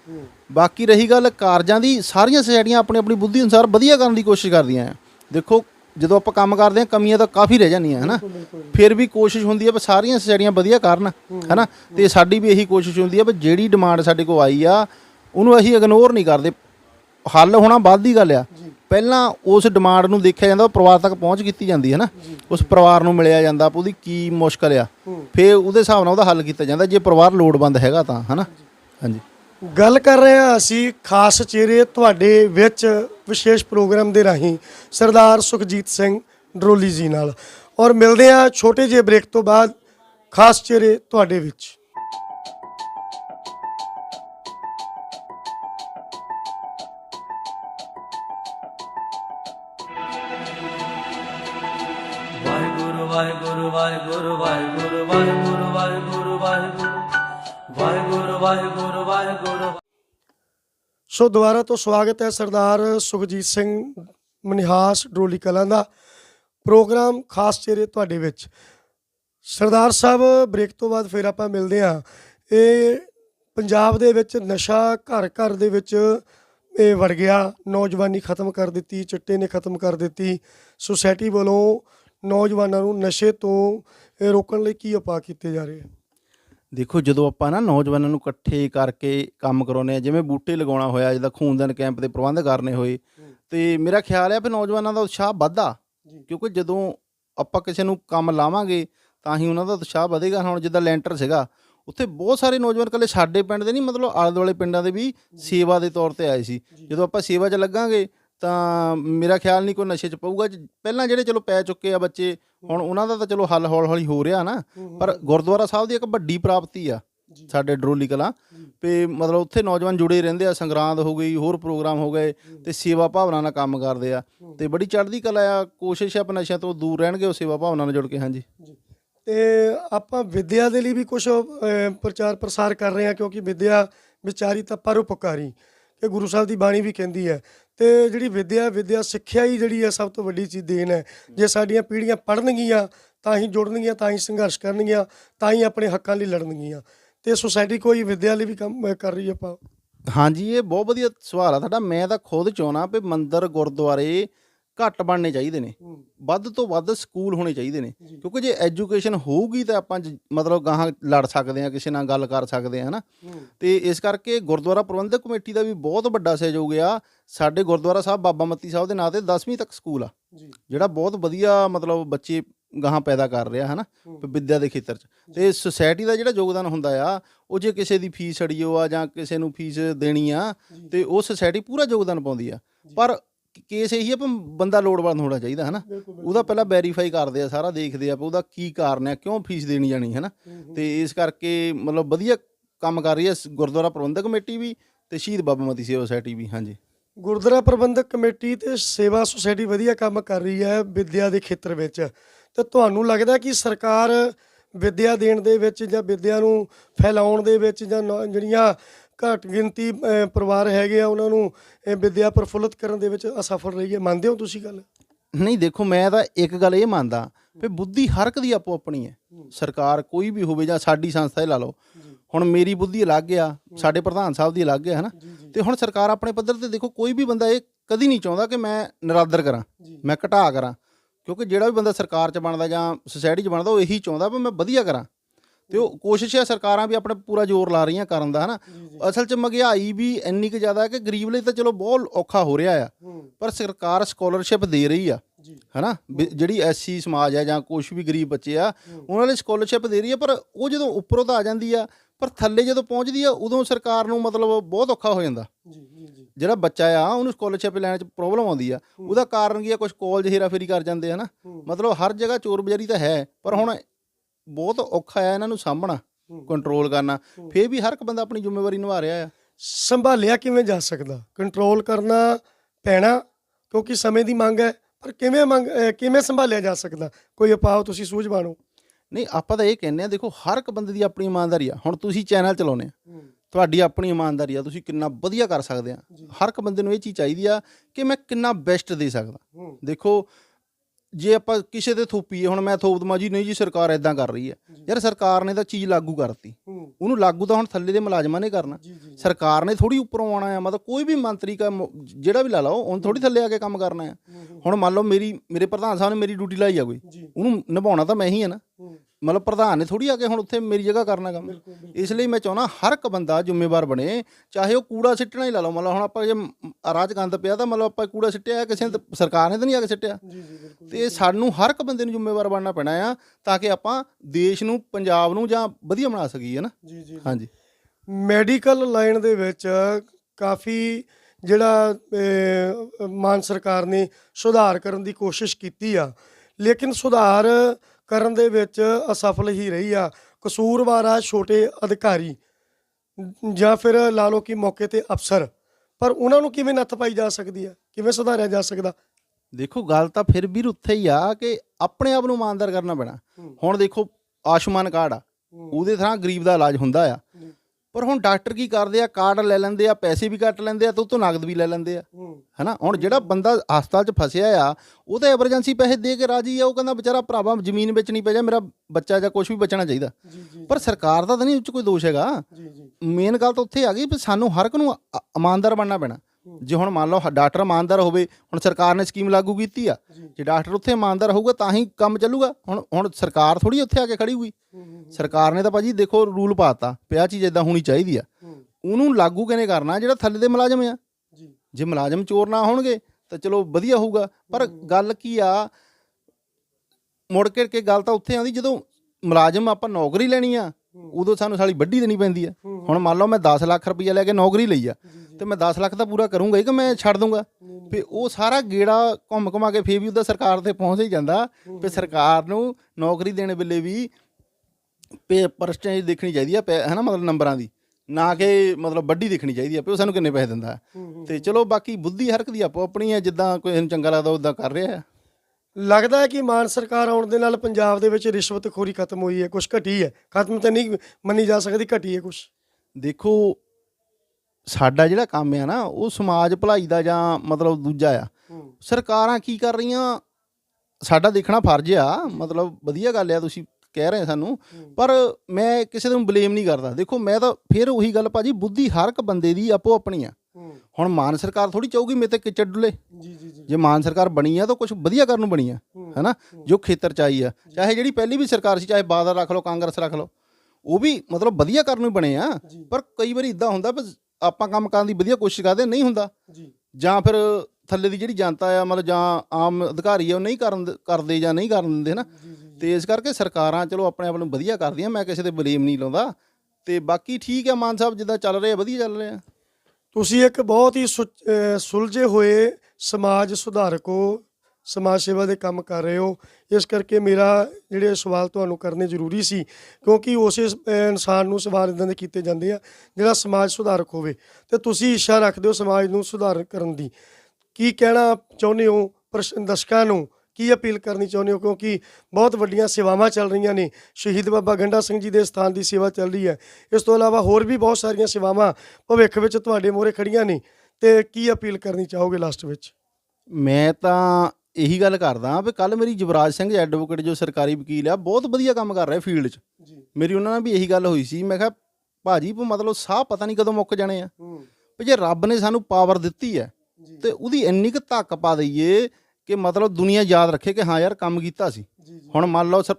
Speaker 1: ਬਾਕੀ ਰਹੀ ਗੱਲ ਕਾਰਜਾਂ ਦੀ ਸਾਰੀਆਂ ਸੁਸਾਇਟੀਆਂ ਆਪਣੀ ਆਪਣੀ ਬੁੱਧੀ ਅਨੁਸਾਰ ਵਧੀਆ ਕਰਨ ਦੀ ਕੋਸ਼ਿਸ਼ ਕਰਦੀਆਂ ਆ। ਦੇਖੋ ਜਦੋਂ ਆਪਾਂ ਕੰਮ ਕਰਦੇ ਆ ਕਮੀਆਂ ਤਾਂ ਕਾਫੀ ਰਹਿ ਜਾਂਦੀਆਂ ਹਨਾ? ਫਿਰ ਵੀ ਕੋਸ਼ਿਸ਼ ਹੁੰਦੀ ਹੈ ਵੀ ਸਾਰੀਆਂ ਸੁਸਾਇਟੀਆਂ ਵਧੀਆ ਕਰਨ ਹਨਾ? ਤੇ ਸਾਡੀ ਵੀ ਇਹੀ ਕੋਸ਼ਿਸ਼ ਹੁੰਦੀ ਹੈ ਵੀ ਜਿਹੜੀ ਡਿਮਾਂਡ ਸਾਡੇ ਕੋਲ ਆਈ ਆ ਉਹਨੂੰ ਅਸੀਂ ਇਗਨੋਰ ਨਹੀਂ ਕਰਦੇ। ਹੱਲ ਹੋਣਾ ਬਾਅਦ ਦੀ ਗੱਲ ਆ। ਪਹਿਲਾਂ ਉਸ ਡਿਮਾਂਡ ਨੂੰ ਦੇਖਿਆ ਜਾਂਦਾ ਉਹ ਪਰਿਵਾਰ ਤੱਕ ਪਹੁੰਚ ਕੀਤੀ ਜਾਂਦੀ ਹੈ ਨਾ। ਉਸ ਪਰਿਵਾਰ ਨੂੰ ਮਿਲਿਆ ਜਾਂਦਾ ਉਹਦੀ ਕੀ ਮੁਸ਼ਕਲ ਆ। ਫਿਰ ਉਹਦੇ ਹਿਸਾਬ ਨਾਲ ਉਹਦਾ ਹੱਲ ਕੀਤਾ ਜਾਂਦਾ ਜੇ ਪਰਿਵਾਰ ਲੋੜਵੰਦ ਹੈਗਾ ਤਾਂ ਹਨਾ? ਹਾਂਜੀ।
Speaker 2: ਗੱਲ ਕਰ ਰਹੇ ਹਾਂ ਅਸੀਂ ਖਾਸ ਚਿਹਰੇ ਤੁਹਾਡੇ ਵਿੱਚ ਵਿਸ਼ੇਸ਼ ਪ੍ਰੋਗਰਾਮ ਦੇ ਰਾਹੀਂ ਸਰਦਾਰ ਸੁਖਜੀਤ ਸਿੰਘ ਡਰੋਲੀ ਜੀ ਨਾਲ। ਔਰ ਮਿਲਦੇ ਹਾਂ ਛੋਟੇ ਜਿਹੇ ਬ੍ਰੇਕ ਤੋਂ ਬਾਅਦ ਖਾਸ ਚਿਹਰੇ ਤੁਹਾਡੇ ਵਿੱਚ।
Speaker 3: ਵਾਹਿਗੁਰੂ ਵਾਹਿਗੁਰੂ ਵਾਹਿਗੁਰੂ ਵਾਹਿਗੁਰੂ ਵਾਹਿਗੁਰੂ ਵਾਹਿਗੁਰੂ ਵਾਹਿਗੁਰੂ
Speaker 2: ਸੋ ਦੁਬਾਰਾ ਤੋਂ ਸਵਾਗਤ ਹੈ ਸਰਦਾਰ ਸੁਖਜੀਤ ਸਿੰਘ ਮਨਿਹਾਸ ਡੋਲੀ ਕਲਾਂ ਦਾ ਪ੍ਰੋਗਰਾਮ ਖਾਸ ਚਿਹਰੇ ਤੁਹਾਡੇ ਵਿੱਚ। ਸਰਦਾਰ ਸਾਹਿਬ, ਬ੍ਰੇਕ ਤੋਂ ਬਾਅਦ ਫਿਰ ਆਪਾਂ ਮਿਲਦੇ ਹਾਂ। ਇਹ ਪੰਜਾਬ ਦੇ ਵਿੱਚ ਨਸ਼ਾ ਘਰ ਘਰ ਦੇ ਵਿੱਚ ਇਹ ਵੜ ਗਿਆ। ਨੌਜਵਾਨੀ ਖਤਮ ਕਰ ਦਿੱਤੀ, ਚਿੱਟੇ ਨੇ ਖਤਮ ਕਰ ਦਿੱਤੀ। ਸੁਸਾਇਟੀ ਵੱਲੋਂ ਨੌਜਵਾਨਾਂ ਨੂੰ ਨਸ਼ੇ ਤੋਂ ਰੋਕਣ ਲਈ ਕੀ ਉਪਾਅ ਕੀਤੇ ਜਾ ਰਹੇ ਹਨ
Speaker 1: ਦੇਖੋ ਜਦੋਂ ਆਪਾਂ ਨਾ ਨੌਜਵਾਨਾਂ ਨੂੰ ਇਕੱਠੇ ਕਰਕੇ ਕੰਮ ਕਰਾਉਂਦੇ ਆ ਜਿਵੇਂ ਬੂਟੇ ਲਗਾਉਣਾ ਹੋਇਆ ਜਿਹਦਾ ਖੂਨਦਾਨ ਕੈਂਪ ਦੇ ਪ੍ਰਬੰਧ ਕਰਨੇ ਹੋਏ ਤੇ ਮੇਰਾ ਖਿਆਲ ਹੈ ਵੀ ਨੌਜਵਾਨਾਂ ਦਾ ਉਤਸ਼ਾਹ ਵੱਧਦਾ ਕਿਉਂਕਿ ਜਦੋਂ ਆਪਾਂ ਕਿਸੇ ਨੂੰ ਕੰਮ ਲਾਵਾਂਗੇ ਤਾਂ ਹੀ ਉਹਨਾਂ ਦਾ ਉਤਸ਼ਾਹ ਵਧੇਗਾ। ਹੁਣ ਜਿੱਦਾਂ ਲੈਂਟਰ ਸੀਗਾ ਉੱਥੇ ਬਹੁਤ ਸਾਰੇ ਨੌਜਵਾਨ ਕੱਲੇ ਸਾਡੇ ਪਿੰਡ ਦੇ ਨਹੀਂ ਮਤਲਬ ਆਲੇ ਦੁਆਲੇ ਪਿੰਡਾਂ ਦੇ ਵੀ ਸੇਵਾ ਦੇ ਤੌਰ ਤੇ ਆਏ ਸੀ। ਜਦੋਂ ਆਪਾਂ ਸੇਵਾ 'ਚ ਲੱਗਾਂਗੇ ਤਾਂ ਮੇਰਾ ਖਿਆਲ ਨਹੀਂ ਕੋਈ ਨਸ਼ੇ 'ਚ ਪਊਗਾ। ਜ- ਪਹਿਲਾਂ ਜਿਹੜੇ ਚਲੋ ਪੈ ਚੁੱਕੇ ਆ ਬੱਚੇ ਹੁਣ ਉਹਨਾਂ ਦਾ ਤਾਂ ਚਲੋ ਹੱਲ ਹੌਲੀ ਹੌਲੀ ਹੋ ਰਿਹਾ ਨਾ। ਪਰ ਗੁਰਦੁਆਰਾ ਸਾਹਿਬ ਦੀ ਇੱਕ ਵੱਡੀ ਪ੍ਰਾਪਤੀ ਆ ਸਾਡੇ ਡਰੋਲੀ ਕਲਾਂ। ਤੇ ਮਤਲਬ ਉੱਥੇ ਨੌਜਵਾਨ ਜੁੜੇ ਰਹਿੰਦੇ ਆ ਸੰਗਰਾਂਦ ਹੋ ਗਈ ਹੋਰ ਪ੍ਰੋਗਰਾਮ ਹੋ ਗਏ ਤੇ ਸੇਵਾ ਭਾਵਨਾ ਨਾਲ ਕੰਮ ਕਰਦੇ ਆ। ਤੇ ਬੜੀ ਚੜ੍ਹਦੀ ਕਲਾ ਆ ਕੋਸ਼ਿਸ਼ ਆ ਵੀ ਨਸ਼ਿਆਂ ਤੋਂ ਦੂਰ ਰਹਿਣਗੇ ਉਹ ਸੇਵਾ ਭਾਵਨਾ ਨਾਲ ਜੁੜ ਕੇ ਹਾਂਜੀ।
Speaker 2: ਤੇ ਆਪਾਂ ਵਿਦਿਆ ਦੇ ਲਈ ਵੀ ਕੁਝ ਪ੍ਰਚਾਰ ਪ੍ਰਸਾਰ ਕਰ ਰਹੇ ਹਾਂ ਕਿਉਂਕਿ ਵਿਦਿਆ ਵਿਚਾਰੀ ਤਾਂ ਪਰਉਪਕਾਰੀ ਕਿ ਗੁਰੂ ਸਾਹਿਬ ਦੀ ਬਾਣੀ ਵੀ ਕਹਿੰਦੀ ਹੈ ਤੇ ਜਿਹੜੀ ਵਿਦਿਆ ਵਿਦਿਆ ਸਿੱਖਿਆ ਹੀ ਜਿਹੜੀ ਹੈ ਸਭ ਤੋਂ ਵੱਡੀ ਚੀਜ਼ ਦੇਣ ਹੈ। ਜੇ ਸਾਡੀਆਂ ਪੀੜ੍ਹੀਆਂ ਪੜ੍ਹਨਗੀਆਂ, ਤਾਂ ਹੀ ਜੁੜਨਗੀਆਂ, ਤਾਂ ਹੀ ਸੰਘਰਸ਼ ਕਰਨਗੀਆਂ, ਤਾਂ ਹੀ ਆਪਣੇ ਹੱਕਾਂ ਲਈ ਲੜਨਗੀਆਂ। ਤੇ ਸੁਸਾਇਟੀ ਕੋਈ ਵਿਦਿਆ ਲਈ ਵੀ ਕੰਮ ਕਰ ਰਹੀ ਹੈ ਆਪਾਂ?
Speaker 1: ਹਾਂਜੀ, ਇਹ ਬਹੁਤ ਵਧੀਆ ਸਵਾਲ ਆ ਤੁਹਾਡਾ। ਮੈਂ ਤਾਂ ਖੁਦ ਚਾਹਣਾ ਵੀ ਮੰਦਰ, ਗੁਰਦੁਆਰੇ ਘੱਟ ਬਣਨੇ ਚਾਹੀਦੇ ਨੇ। ਵੱਧ ਤੋਂ ਵੱਧ ਸਕੂਲ ਹੋਣੇ ਚਾਹੀਦੇ ਨੇ। ਕਿਉਂਕਿ ਜੇ ਐਜੂਕੇਸ਼ਨ ਹੋਊਗੀ ਤਾਂ ਆਪਾਂ ਮਤਲਬ ਗਾਹਾਂ ਲੜ ਸਕਦੇ ਆ ਕਿਸੇ ਨਾਲ ਗੱਲ ਕਰ ਸਕਦੇ ਆ ਹਨਾ। ਤੇ ਇਸ ਕਰਕੇ ਗੁਰਦੁਆਰਾ ਪ੍ਰਬੰਧਕ ਕਮੇਟੀ ਦਾ ਵੀ ਬਹੁਤ ਵੱਡਾ ਸਹਿਯੋਗ ਆ। ਸਾਡੇ ਗੁਰਦੁਆਰਾ ਸਾਹਿਬ ਬਾਬਾ ਮੱਤੀ ਸਾਹਿਬ ਦੇ ਨਾਂ ਤੇ 10ਵੀਂ ਤੱਕ ਸਕੂਲ ਆ। ਜਿਹੜਾ ਬਹੁਤ ਵਧੀਆ ਮਤਲਬ ਬੱਚੇ ਗਾਹਾਂ ਪੈਦਾ ਕਰ ਰਿਹਾ ਹਨਾ ਵਿੱਦਿਆ ਦੇ ਖੇਤਰ 'ਚ। ਤੇ ਸੁਸਾਇਟੀ ਦਾ ਜਿਹੜਾ ਯੋਗਦਾਨ ਹੁੰਦਾ ਆ ਉਹ ਜੇ ਕਿਸੇ ਦੀ ਫੀਸ ਅੜੀਓ ਆ ਜਾਂ ਕਿਸੇ ਨੂੰ ਫੀਸ ਦੇਣੀ ਆ ਤੇ ਉਹ ਸੁਸਾਇਟੀ ਪੂਰਾ ਯੋਗਦਾਨ ਪਾਉਂਦੀ ਆ। ਪਰ ਕੇਸ ਇਹੀ ਆ ਵੀ ਬੰਦਾ ਲੋੜਵੰਦ ਹੋਣਾ ਚਾਹੀਦਾ ਹਨਾ? ਉਹਦਾ ਪਹਿਲਾਂ ਵੈਰੀਫਾਈ ਕਰਦੇ ਆ ਸਾਰਾ ਦੇਖਦੇ ਆ ਉਹਦਾ ਕੀ ਕਾਰਨ ਆ ਕਿਉਂ ਫੀਸ ਦੇਣੀ ਜਾਣੀ ਹਨਾ? ਤੇ ਇਸ ਕਰਕੇ ਮਤਲਬ ਵਧੀਆ ਕੰਮ ਕਰ ਰਹੀ ਹੈ ਗੁਰਦੁਆਰਾ ਪ੍ਰਬੰਧਕ ਕਮੇਟੀ ਵੀ ਤੇ ਸ਼ਹੀਦ ਬਾਬਾ ਮਤੀ ਸੇਵਾ ਸੁਸਾਇਟੀ ਵੀ ਹਾਂਜੀ।
Speaker 2: ਗੁਰਦੁਆਰਾ ਪ੍ਰਬੰਧਕ ਕਮੇਟੀ ਤੇ ਸੇਵਾ ਸੁਸਾਇਟੀ ਵਧੀਆ ਕੰਮ ਕਰ ਰਹੀ ਹੈ ਵਿਦਿਆ ਦੇ ਖੇਤਰ ਵਿੱਚ। ਤੇ ਤੁਹਾਨੂੰ ਲੱਗਦਾ ਕਿ ਸਰਕਾਰ ਵਿਦਿਆ ਦੇਣ ਦੇ ਵਿੱਚ ਜਾਂ ਵਿਦਿਆ ਨੂੰ ਫੈਲਾਉਣ ਦੇ ਵਿੱਚ ਜਾਂ ਜਿਹੜੀਆਂ ਘੱਟ ਗਿਣਤੀ ਪਰਿਵਾਰ ਹੈਗੇ ਆ ਉਹਨਾਂ ਨੂੰ ਇਹ ਵਿਦਿਆ ਪ੍ਰਫੁੱਲਤ ਕਰਨ ਦੇ ਵਿੱਚ ਅਸਫਲ ਰਹੀ ਹੈ ਮੰਨਦੇ ਹੋ ਤੁਸੀਂ ਗੱਲ?
Speaker 1: ਨਹੀਂ ਦੇਖੋ ਮੈਂ ਤਾਂ ਇੱਕ ਗੱਲ ਇਹ ਮੰਨਦਾ ਵੀ ਬੁੱਧੀ ਹਰ ਇੱਕ ਦੀ ਆਪੋ ਆਪਣੀ ਹੈ। ਸਰਕਾਰ ਕੋਈ ਵੀ ਹੋਵੇ ਜਾਂ ਸਾਡੀ ਸੰਸਥਾ ਹੀ ਲਾ ਲਓ। ਹੁਣ ਮੇਰੀ ਬੁੱਧੀ ਅਲੱਗ ਆ ਸਾਡੇ ਪ੍ਰਧਾਨ ਸਾਹਿਬ ਦੀ ਅਲੱਗ ਹੈ ਹਨਾ? ਤੇ ਹੁਣ ਸਰਕਾਰ ਆਪਣੇ ਪੱਧਰ ਤੇ ਦੇਖੋ ਕੋਈ ਵੀ ਬੰਦਾ ਇਹ ਕਦੀ ਨਹੀਂ ਚਾਹੁੰਦਾ ਕਿ ਮੈਂ ਨਰਾਦਰ ਕਰਾਂ ਮੈਂ ਘਟਾ ਕਰਾਂ। ਕਿਉਂਕਿ ਜਿਹੜਾ ਵੀ ਬੰਦਾ ਸਰਕਾਰ 'ਚ ਬਣਦਾ ਜਾਂ ਸੁਸਾਇਟੀ 'ਚ ਬਣਦਾ ਉਹ ਇਹੀ ਚਾਹੁੰਦਾ ਵੀ ਮੈਂ ਵਧੀਆ ਕਰਾਂ। ਤੇ ਉਹ ਕੋਸ਼ਿਸ਼ ਹੈ ਸਰਕਾਰਾਂ ਵੀ ਆਪਣੇ ਪੂਰਾ ਜ਼ੋਰ ਲਾ ਰਹੀਆਂ ਕਰਨ ਦਾ ਹਨਾ? ਅਸਲ 'ਚ ਮਹਿੰਗਾਈ ਵੀ ਇੰਨੀ ਕੁ ਜ਼ਿਆਦਾ ਹੈ ਕਿ ਗਰੀਬ ਲਈ ਤਾਂ ਚਲੋ ਬਹੁਤ ਔਖਾ ਹੋ ਰਿਹਾ ਆ। ਪਰ ਸਰਕਾਰ ਸਕਾਲਰਸ਼ਿਪ ਦੇ ਰਹੀ ਆ ਹਨਾ? ਜਿਹੜੀ ਐਸਸੀ ਸਮਾਜ ਹੈ ਜਾਂ ਕੁਝ ਵੀ ਗਰੀਬ ਬੱਚੇ ਆ ਉਹਨਾਂ ਲਈ ਸਕਾਲਰਸ਼ਿਪ ਦੇ ਰਹੀ ਆ ਪਰ ਉਹ ਜਦੋਂ ਉੱਪਰੋਂ ਤਾਂ ਆ ਜਾਂਦੀ ਆ ਪਰ ਥੱਲੇ ਜਦੋਂ ਪਹੁੰਚਦੀ ਆ ਉਦੋਂ ਸਰਕਾਰ ਨੂੰ ਮਤਲਬ ਬਹੁਤ ਔਖਾ ਹੋ ਜਾਂਦਾ। ਜਿਹੜਾ ਬੱਚਾ ਆ ਉਹਨੂੰ ਸਕਾਲਰਸ਼ਿਪ ਲੈਣ ਚ ਪ੍ਰੋਬਲਮ ਆਉਂਦੀ ਆ। ਉਹਦਾ ਕਾਰਨ ਕੀ ਆ? ਕੁਝ ਕਾਲਜ ਹੇਰਾਫੇਰੀ ਕਰ ਜਾਂਦੇ ਆ ਨਾ ਮਤਲਬ ਹਰ ਜਗ੍ਹਾ ਚੋਰ ਬਜ਼ਾਰੀ ਤਾਂ ਹੈ ਪਰ ਹੁਣ ਬਹੁਤ ਔਖਾ ਆ ਇਹਨਾਂ ਨੂੰ ਸਾਂਭਣਾ ਕੰਟਰੋਲ ਕਰਨਾ। ਫੇਰ ਵੀ ਹਰ ਇੱਕ ਬੰਦਾ ਆਪਣੀ ਜ਼ਿੰਮੇਵਾਰੀ ਨਿਭਾ ਰਿਹਾ ਆ।
Speaker 2: ਸੰਭਾਲਿਆ ਕਿਵੇਂ ਜਾ ਸਕਦਾ? ਕੰਟਰੋਲ ਕਰਨਾ ਪੈਣਾ ਕਿਉਂਕਿ ਸਮੇਂ ਦੀ ਮੰਗ ਹੈ ਪਰ ਕਿਵੇਂ ਮੰਗ ਕਿਵੇਂ ਸੰਭਾਲਿਆ ਜਾ ਸਕਦਾ? ਕੋਈ ਉਪਾਅ ਤੁਸੀਂ ਸੂਝਵਾਨੋ
Speaker 1: ਨਹੀਂ ਆਪਾਂ ਤਾਂ ਇਹ ਕਹਿੰਦੇ ਆ ਦੇਖੋ ਹਰ ਇੱਕ ਬੰਦੇ ਦੀ ਆਪਣੀ ਇਮਾਨਦਾਰੀ ਆ। ਹੁਣ ਤੁਸੀਂ ਚੈਨਲ ਚਲਾਉਨੇ ਆ। ਤੁਹਾਡੀ ਆਪਣੀ ਇਮਾਨਦਾਰੀ ਆ ਤੁਸੀਂ ਕਿੰਨਾ ਵਧੀਆ ਕਰ ਸਕਦੇ ਆ। ਹਰ ਇੱਕ ਬੰਦੇ ਨੂੰ ਇਹ ਚੀਜ਼ ਚਾਹੀਦੀ ਆ ਕਿ ਮੈਂ ਕਿੰਨਾ ਬੈਸਟ ਦੇ ਸਕਦਾ। ਦੇਖੋ ਜੇ ਆਪਾਂ ਕਿਸੇ ਤੇ ਥੋਪੀਏ ਹੁਣ ਮੈਂ ਥੋਪ ਦਮਾ ਜੀ ਨਹੀਂ ਜੀ ਸਰਕਾਰ ਐਦਾਂ ਕਰ ਰਹੀ ਹੈ। ਯਾਰ ਸਰਕਾਰ ਨੇ ਤਾਂ ਚੀਜ਼ ਲਾਗੂ ਕਰਤੀ। ਉਹਨੂੰ ਲਾਗੂ ਤਾਂ ਹੁਣ ਥੱਲੇ ਦੇ ਮੁਲਾਜ਼ਮਾਂ ਨੇ ਕਰਨਾ। ਸਰਕਾਰ ਨੇ ਥੋੜੀ ਉੱਪਰੋਂ ਆਉਣਾ ਆ ਮਤਲਬ ਕੋਈ ਵੀ ਮੰਤਰੀ ਕਾ ਜਿਹੜਾ ਵੀ ਲਾ ਲਓ ਉਹਨ ਥੋੜੀ ਥੱਲੇ ਆ ਕੇ ਕੰਮ ਕਰਨਾ ਆ ਹੁਣ ਮੰਨ ਲਓ ਮੇਰੀ ਮੇਰੇ ਪ੍ਰਧਾਨ ਸਾਹਿਬ ਨੇ ਮੇਰੀ ਡਿਊਟੀ ਲਾਈ ਆ ਕੋਈ। ਉਹਨੂੰ ਨਿਭਾਉਣਾ ਤਾਂ ਮੈਂ ਹੀ ਆ ਨਾ। ਮਤਲਬ ਪ੍ਰਧਾਨ ਨੇ ਥੋੜੀ ਆ ਕੇ ਹੁਣ ਉੱਥੇ ਮੇਰੀ ਜਗ੍ਹਾ ਕਰਨਾ ਕੰਮ। ਇਸ ਲਈ ਮੈਂ ਚਾਹੁੰਦਾ ਹਰ ਇੱਕ ਬੰਦਾ ਜ਼ਿੰਮੇਵਾਰ ਬਣੇ ਚਾਹੇ ਉਹ ਕੂੜਾ ਸਿੱਟਣਾ ਹੀ ਲਾ ਲਓ ਮਤਲਬ ਹੁਣ ਆਪਾਂ ਜੇ ਰਾਜ ਗੰਦ ਪਿਆ ਤਾਂ ਮਤਲਬ ਆਪਾਂ ਕੂੜਾ ਸਿੱਟਿਆ ਕਿਸੇ ਸਰਕਾਰ ਨੇ ਤਾਂ ਨਹੀਂ ਆ ਕੇ ਸਿੱਟਿਆ। ਤੇ ਸਾਨੂੰ ਹਰ ਇੱਕ ਬੰਦੇ ਨੂੰ ਜ਼ਿੰਮੇਵਾਰ ਬਣਨਾ ਪੈਣਾ ਆ ਤਾਂ ਕਿ ਆਪਾਂ ਦੇਸ਼ ਨੂੰ ਪੰਜਾਬ ਨੂੰ ਜਾਂ ਵਧੀਆ ਬਣਾ ਸਕੀਏ ਨਾ।
Speaker 2: ਜੀ ਜੀ
Speaker 1: ਹਾਂਜੀ।
Speaker 2: ਮੈਡੀਕਲ ਲਾਈਨ ਦੇ ਵਿੱਚ ਕਾਫੀ ਜਿਹੜਾ ਮਾਨ ਸਰਕਾਰ ਨੇ ਸੁਧਾਰ ਕਰਨ ਦੀ ਕੋਸ਼ਿਸ਼ ਕੀਤੀ ਆ। ਲੇਕਿਨ ਸੁਧਾਰ ਕਰਨ ਦੇ ਵਿੱਚ ਅਸਫਲ ਹੀ ਰਹੀ ਆ। ਕਸੂਰਵਾਰ ਆ ਛੋਟੇ ਅਧਿਕਾਰੀ ਜਾਂ ਫਿਰ ਲਾ ਲਓ ਕਿ ਮੌਕੇ ਤੇ ਅਫਸਰ। ਪਰ ਉਹਨਾਂ ਨੂੰ ਕਿਵੇਂ ਨੱਥ ਪਾਈ ਜਾ ਸਕਦੀ ਆ? ਕਿਵੇਂ ਸੁਧਾਰਿਆ ਜਾ ਸਕਦਾ?
Speaker 1: ਦੇਖੋ ਗੱਲ ਤਾਂ ਫਿਰ ਵੀ ਉੱਥੇ ਹੀ ਆ ਕਿ ਆਪਣੇ ਆਪ ਨੂੰ ਇਮਾਨਦਾਰ ਕਰਨਾ ਪੈਣਾ। ਹੁਣ ਦੇਖੋ ਆਯੁਸ਼ਮਾਨ ਕਾਰਡ ਆ। ਉਹਦੇ ਥਾਂ ਗਰੀਬ ਦਾ ਇਲਾਜ ਹੁੰਦਾ ਆ। ਪਰ ਹੁਣ ਡਾਕਟਰ ਕੀ ਕਰਦੇ ਆ? ਕਾਰਡ ਲੈ ਲੈਂਦੇ ਆ ਪੈਸੇ ਵੀ ਕੱਟ ਲੈਂਦੇ ਆ ਤੇ ਉਤੋਂ ਨਗਦ ਵੀ ਲੈ ਲੈਂਦੇ ਆ। ਹੈਨਾ? ਹੁਣ ਜਿਹੜਾ ਬੰਦਾ ਹਸਪਤਾਲ 'ਚ ਫਸਿਆ ਆ ਉਹ ਤਾਂ ਐਮਰਜੈਂਸੀ ਪੈਸੇ ਦੇ ਕੇ ਰਾਜੀ ਆ ਉਹ ਕਹਿੰਦਾ ਵਿਚਾਰਾ ਭਰਾਵਾ ਜ਼ਮੀਨ ਵੇਚਣੀ ਪੈ ਜਾ ਮੇਰਾ ਬੱਚਾ ਜਾਂ ਕੁਝ ਵੀ ਬਚਣਾ ਚਾਹੀਦਾ। ਪਰ ਸਰਕਾਰ ਦਾ ਤਾਂ ਨਹੀਂ ਉੱਚ ਕੋਈ ਦੋਸ਼ ਹੈਗਾ।
Speaker 2: ਜੀ ਜੀ।
Speaker 1: ਮੇਨ ਗੱਲ ਤਾਂ ਉੱਥੇ ਆ ਗਈ ਵੀ ਸਾਨੂੰ ਹਰ ਇੱਕ ਨੂੰ ਇਮਾਨਦਾਰ ਬਣਨਾ ਪੈਣਾ। ਜੇ ਹੁਣ ਮੰਨ ਲਓ ਡਾਕਟਰ ਇਮਾਨਦਾਰ ਹੋਵੇ ਹੁਣ ਸਰਕਾਰ ਨੇ ਸਕੀਮ ਲਾਗੂ ਕੀਤੀ ਆ ਜੇ। ਡਾਕਟਰ ਉੱਥੇ ਇਮਾਨਦਾਰ ਹੋਊਗਾ ਤਾਂ ਹੀ ਕੰਮ ਚੱਲੂਗਾ। ਹੁਣ ਹੁਣ ਸਰਕਾਰ ਥੋੜੀ ਉੱਥੇ ਆ ਕੇ ਖੜੀ ਹੋਈ। ਸਰਕਾਰ ਨੇ ਤਾਂ ਭਾਜੀ ਦੇਖੋ ਰੂਲ ਪਾਤਾ ਪਿਆ ਚੀਜ਼ ਇਦਾਂ ਹੋਣੀ ਚਾਹੀਦੀ ਆ। ਉਹਨੂੰ ਲਾਗੂ ਕਿਨੇ ਕਰਨਾ ਜਿਹੜਾ ਥੱਲੇ ਦੇ ਮੁਲਾਜ਼ਮ ਆ।
Speaker 2: ਜੀ।
Speaker 1: ਜੇ ਮੁਲਾਜ਼ਮ ਚੋਰ ਨਾ ਹੋਣਗੇ ਤਾਂ ਚਲੋ ਵਧੀਆ ਹੋਊਗਾ। ਪਰ ਗੱਲ ਕੀ ਆ ਮੁੜ ਕੇ ਕੇ ਗੱਲ ਤਾਂ ਉੱਥੇ ਆਉਂਦੀ ਜਦੋਂ ਮੁਲਾਜ਼ਮ ਆਪਾਂ ਨੌਕਰੀ ਲੈਣੀ ਆ ਉਦੋਂ ਸਾਨੂੰ ਸਾਲੀ ਵੱਡੀ ਦੇਣੀ ਪੈਂਦੀ ਆ। ਹੁਣ ਮੰਨ ਲਓ ਮੈਂ 10 ਲੱਖ ਰੁਪਈਆ ਲੈ ਕੇ ਨੌਕਰੀ ਲਈ ਆ। ਤੇ ਮੈਂ 10 ਲੱਖ ਤਾਂ ਪੂਰਾ ਕਰੂੰਗਾ ਹੀ ਕਿ ਮੈਂ ਛੱਡ ਦੂੰਗਾ। ਵੀ ਉਹ ਸਾਰਾ ਗੇੜਾ ਘੁੰਮ ਘੁਮਾ ਕੇ ਫੇਰ ਵੀ ਉਹਦਾ ਸਰਕਾਰ ਤੇ ਪਹੁੰਚ ਹੀ ਜਾਂਦਾ। ਵੀ ਸਰਕਾਰ ਨੂੰ ਨੌਕਰੀ ਦੇਣ ਵੇਲੇ ਵੀ ਪੇ ਪਰਸੈਂਟੇਜ ਦੇਖਣੀ ਚਾਹੀਦੀ ਆ ਹੈ ਨਾ ਮਤਲਬ ਨੰਬਰਾਂ ਦੀ। ਨਾ ਕਿ ਮਤਲਬ ਵੱਡੀ ਦੇਖਣੀ ਚਾਹੀਦੀ ਆ ਵੀ ਉਹ ਸਾਨੂੰ ਕਿੰਨੇ ਪੈਸੇ ਦਿੰਦਾ। ਤੇ ਚਲੋ ਬਾਕੀ ਬੁੱਧੀ ਹਰ ਇੱਕ ਦੀ ਆਪੋ ਆਪਣੀ ਹੈ ਜਿੱਦਾਂ ਕੋਈ ਨੂੰ ਚੰਗਾ ਲੱਗਦਾ ਉਦਾਂ ਕਰ ਰਿਹਾ।
Speaker 2: ਲੱਗਦਾ ਹੈ ਕਿ ਮਾਨ ਸਰਕਾਰ ਆਉਣ ਦੇ ਨਾਲ ਪੰਜਾਬ ਦੇ ਵਿੱਚ ਰਿਸ਼ਵਤਖੋਰੀ ਖਤਮ ਹੋਈ ਹੈ ਕੁਝ ਘਟੀ ਹੈ। ਖਤਮ ਤਾਂ ਨਹੀਂ ਮੰਨੀ ਜਾ ਸਕਦੀ ਘਟੀ ਹੈ ਕੁਝ
Speaker 1: ਦੇਖੋ ਸਾਡਾ ਜਿਹੜਾ ਕੰਮ ਆ ਨਾ ਉਹ ਸਮਾਜ ਭਲਾਈ ਦਾ ਜਾਂ ਮਤਲਬ ਦੂਜਾ ਆ। ਸਰਕਾਰਾਂ ਕੀ ਕਰ ਰਹੀਆਂ? ਸਾਡਾ ਦੇਖਣਾ ਫਰਜ਼ ਆ ਮਤਲਬ ਵਧੀਆ ਗੱਲ ਆ ਤੁਸੀਂ ਕਹਿ ਰਹੇ ਸਾਨੂੰ ਪਰ ਮੈਂ ਕਿਸੇ ਨੂੰ ਬਲੇਮ ਨਹੀਂ ਕਰਦਾ। ਦੇਖੋ ਮੈਂ ਤਾਂ ਫਿਰ ਉਹੀ ਗੱਲ ਭਾਜੀ ਬੁੱਧੀ ਹਰ ਇੱਕ ਬੰਦੇ ਦੀ ਆਪੋ ਆਪਣੀ ਆ। ਹੁਣ ਮਾਨ ਸਰਕਾਰ ਥੋੜੀ ਚਾਹੂਗੀ ਮੇਰੇ ਤੇ ਕਿਚੜ ਡੁੱਲੇ।
Speaker 2: ਜੀ ਜੀ ਜੀ।
Speaker 1: ਜੇ ਮਾਨ ਸਰਕਾਰ ਬਣੀ ਆ ਤਾਂ ਕੁਝ ਵਧੀਆ ਕਰਨ ਨੂੰ ਬਣੀ ਆ ਹੈਨਾ? ਜੋ ਖੇਤਰ ਚ ਆਈ ਆ ਚਾਹੇ ਜਿਹੜੀ ਪਹਿਲੀ ਵੀ ਸਰਕਾਰ ਸੀ ਚਾਹੇ ਬਾਦਲ ਰੱਖ ਲਓ ਕਾਂਗਰਸ ਰੱਖ ਲਓ ਉਹ ਵੀ ਮਤਲਬ ਵਧੀਆ ਕਰਨ ਨੂੰ ਬਣੇ ਆ। ਪਰ ਕਈ ਵਾਰੀ ਇਦਾਂ ਹੁੰਦਾ ਵੀ ਆਪਾਂ ਕੰਮ ਕਰਨ ਦੀ ਵਧੀਆ ਕੋਸ਼ਿਸ਼ ਕਰਦੇ ਨਹੀਂ ਹੁੰਦਾ।
Speaker 2: ਜੀ।
Speaker 1: ਜਾਂ ਫਿਰ ਥੱਲੇ ਦੀ ਜਿਹੜੀ ਜਨਤਾ ਆ ਮਤਲਬ ਜਾਂ ਆਮ ਅਧਿਕਾਰੀ ਆ ਉਹ ਨਹੀਂ ਕਰਨ ਕਰਦੇ ਜਾਂ ਨਹੀਂ ਕਰਨ ਦਿੰਦੇ ਨਾ ਤੇ ਇਸ ਕਰਕੇ ਸਰਕਾਰਾਂ ਚਲੋ ਆਪਣੇ ਆਪ ਨੂੰ ਵਧੀਆ ਕਰਦੀਆਂ ਮੈਂ ਕਿਸੇ ਤੇ ਬਲੇਮ ਨਹੀਂ ਲਾਉਂਦਾ। ਤੇ ਬਾਕੀ ਠੀਕ ਆ ਮਾਨ ਸਾਹਿਬ ਜਿੱਦਾਂ ਚੱਲ ਰਿਹਾ ਵਧੀਆ ਚੱਲ ਰਿਹਾ।
Speaker 2: ਤੁਸੀਂ ਇੱਕ ਬਹੁਤ ਹੀ ਸੁਲਝੇ ਹੋਏ ਸਮਾਜ ਸੁਧਾਰਕ ਹੋ ਸਮਾਜ ਸੇਵਾ ਦੇ ਕੰਮ ਕਰ ਰਹੇ ਹੋ। ਇਸ ਕਰਕੇ ਮੇਰਾ ਜਿਹੜੇ ਸਵਾਲ ਤੁਹਾਨੂੰ ਕਰਨੇ ਜ਼ਰੂਰੀ ਸੀ, ਕਿਉਂਕਿ ਉਸੇ ਇਨਸਾਨ ਨੂੰ ਸਵਾਲ ਇਦਾਂ ਦੇ ਕੀਤੇ ਜਾਂਦੇ ਆ, ਜਿਹੜਾ ਸਮਾਜ ਸੁਧਾਰਕ ਹੋਵੇ। ਤੇ ਤੁਸੀਂ ਇੱਛਾ ਰੱਖਦੇ ਹੋ ਸਮਾਜ ਨੂੰ ਸੁਧਾਰ ਕਰਨ ਦੀ। ਕੀ ਕਹਿਣਾ ਚਾਹੁੰਦੇ ਹੋ ਪ੍ਰਸ਼- ਦਰਸ਼ਕਾਂ ਨੂੰ? ਕੀ ਅਪੀਲ ਕਰਨੀ ਚਾਹੁੰਦੇ ਹੋ? ਕਿਉਂਕਿ ਬਹੁਤ ਵੱਡੀਆਂ ਸੇਵਾਵਾਂ ਚੱਲ ਰਹੀਆਂ ਨੇ। ਸ਼ਹੀਦ ਬਾਬਾ ਗੰਡਾ ਸਿੰਘ ਜੀ ਦੇ ਸਥਾਨ ਦੀ ਸੇਵਾ ਚੱਲ ਰਹੀ ਹੈ। ਇਸ ਤੋਂ ਇਲਾਵਾ ਹੋਰ ਵੀ ਬਹੁਤ ਸਾਰੀਆਂ ਸੇਵਾਵਾਂ ਭਵਿੱਖ ਵਿੱਚ ਤੁਹਾਡੇ ਮੋਹਰੇ ਖੜੀਆਂ ਨੇ। ਤੇ ਕੀ ਅਪੀਲ ਕਰਨੀ ਚਾਹੋਗੇ ਲਾਸਟ ਵਿੱਚ?
Speaker 1: ਮੈਂ ਤਾਂ ਇਹੀ ਗੱਲ ਕਰਦਾ ਵੀ ਕੱਲ ਮੇਰੀ ਯੁਵਰਾਜ ਸਿੰਘ ਐਡਵੋਕੇਟ ਜੋ ਸਰਕਾਰੀ ਵਕੀਲ ਆ ਬਹੁਤ ਵਧੀਆ ਕੰਮ ਕਰ ਰਿਹਾ ਫੀਲਡ 'ਚ।
Speaker 2: ਜੀ।
Speaker 1: ਮੇਰੀ ਉਹਨਾਂ ਨਾਲ ਵੀ ਇਹੀ ਗੱਲ ਹੋਈ ਸੀ ਮੈਂ ਕਿਹਾ ਭਾਜੀ ਮਤਲਬ ਸਾਹ ਪਤਾ ਨਹੀਂ ਕਦੋਂ ਮੁੱਕ ਜਾਣੇ ਆ।
Speaker 2: ਹੂੰ।
Speaker 1: ਵੀ ਜੇ ਰੱਬ ਨੇ ਸਾਨੂੰ ਪਾਵਰ ਦਿੱਤੀ ਹੈ ਤੇ ਉਹਦੀ ਇੰਨੀ ਕੁ ਧੱਕ ਪਾ ਦਈਏ ਕਿ ਮਤਲਬ ਦੁਨੀਆ ਯਾਦ ਰੱਖੇ ਕਿ ਹਾਂ ਯਾਰ ਕੰਮ ਕੀਤਾ ਸੀ। ਹੁਣ ਮੰਨ ਲਓ ਸਰ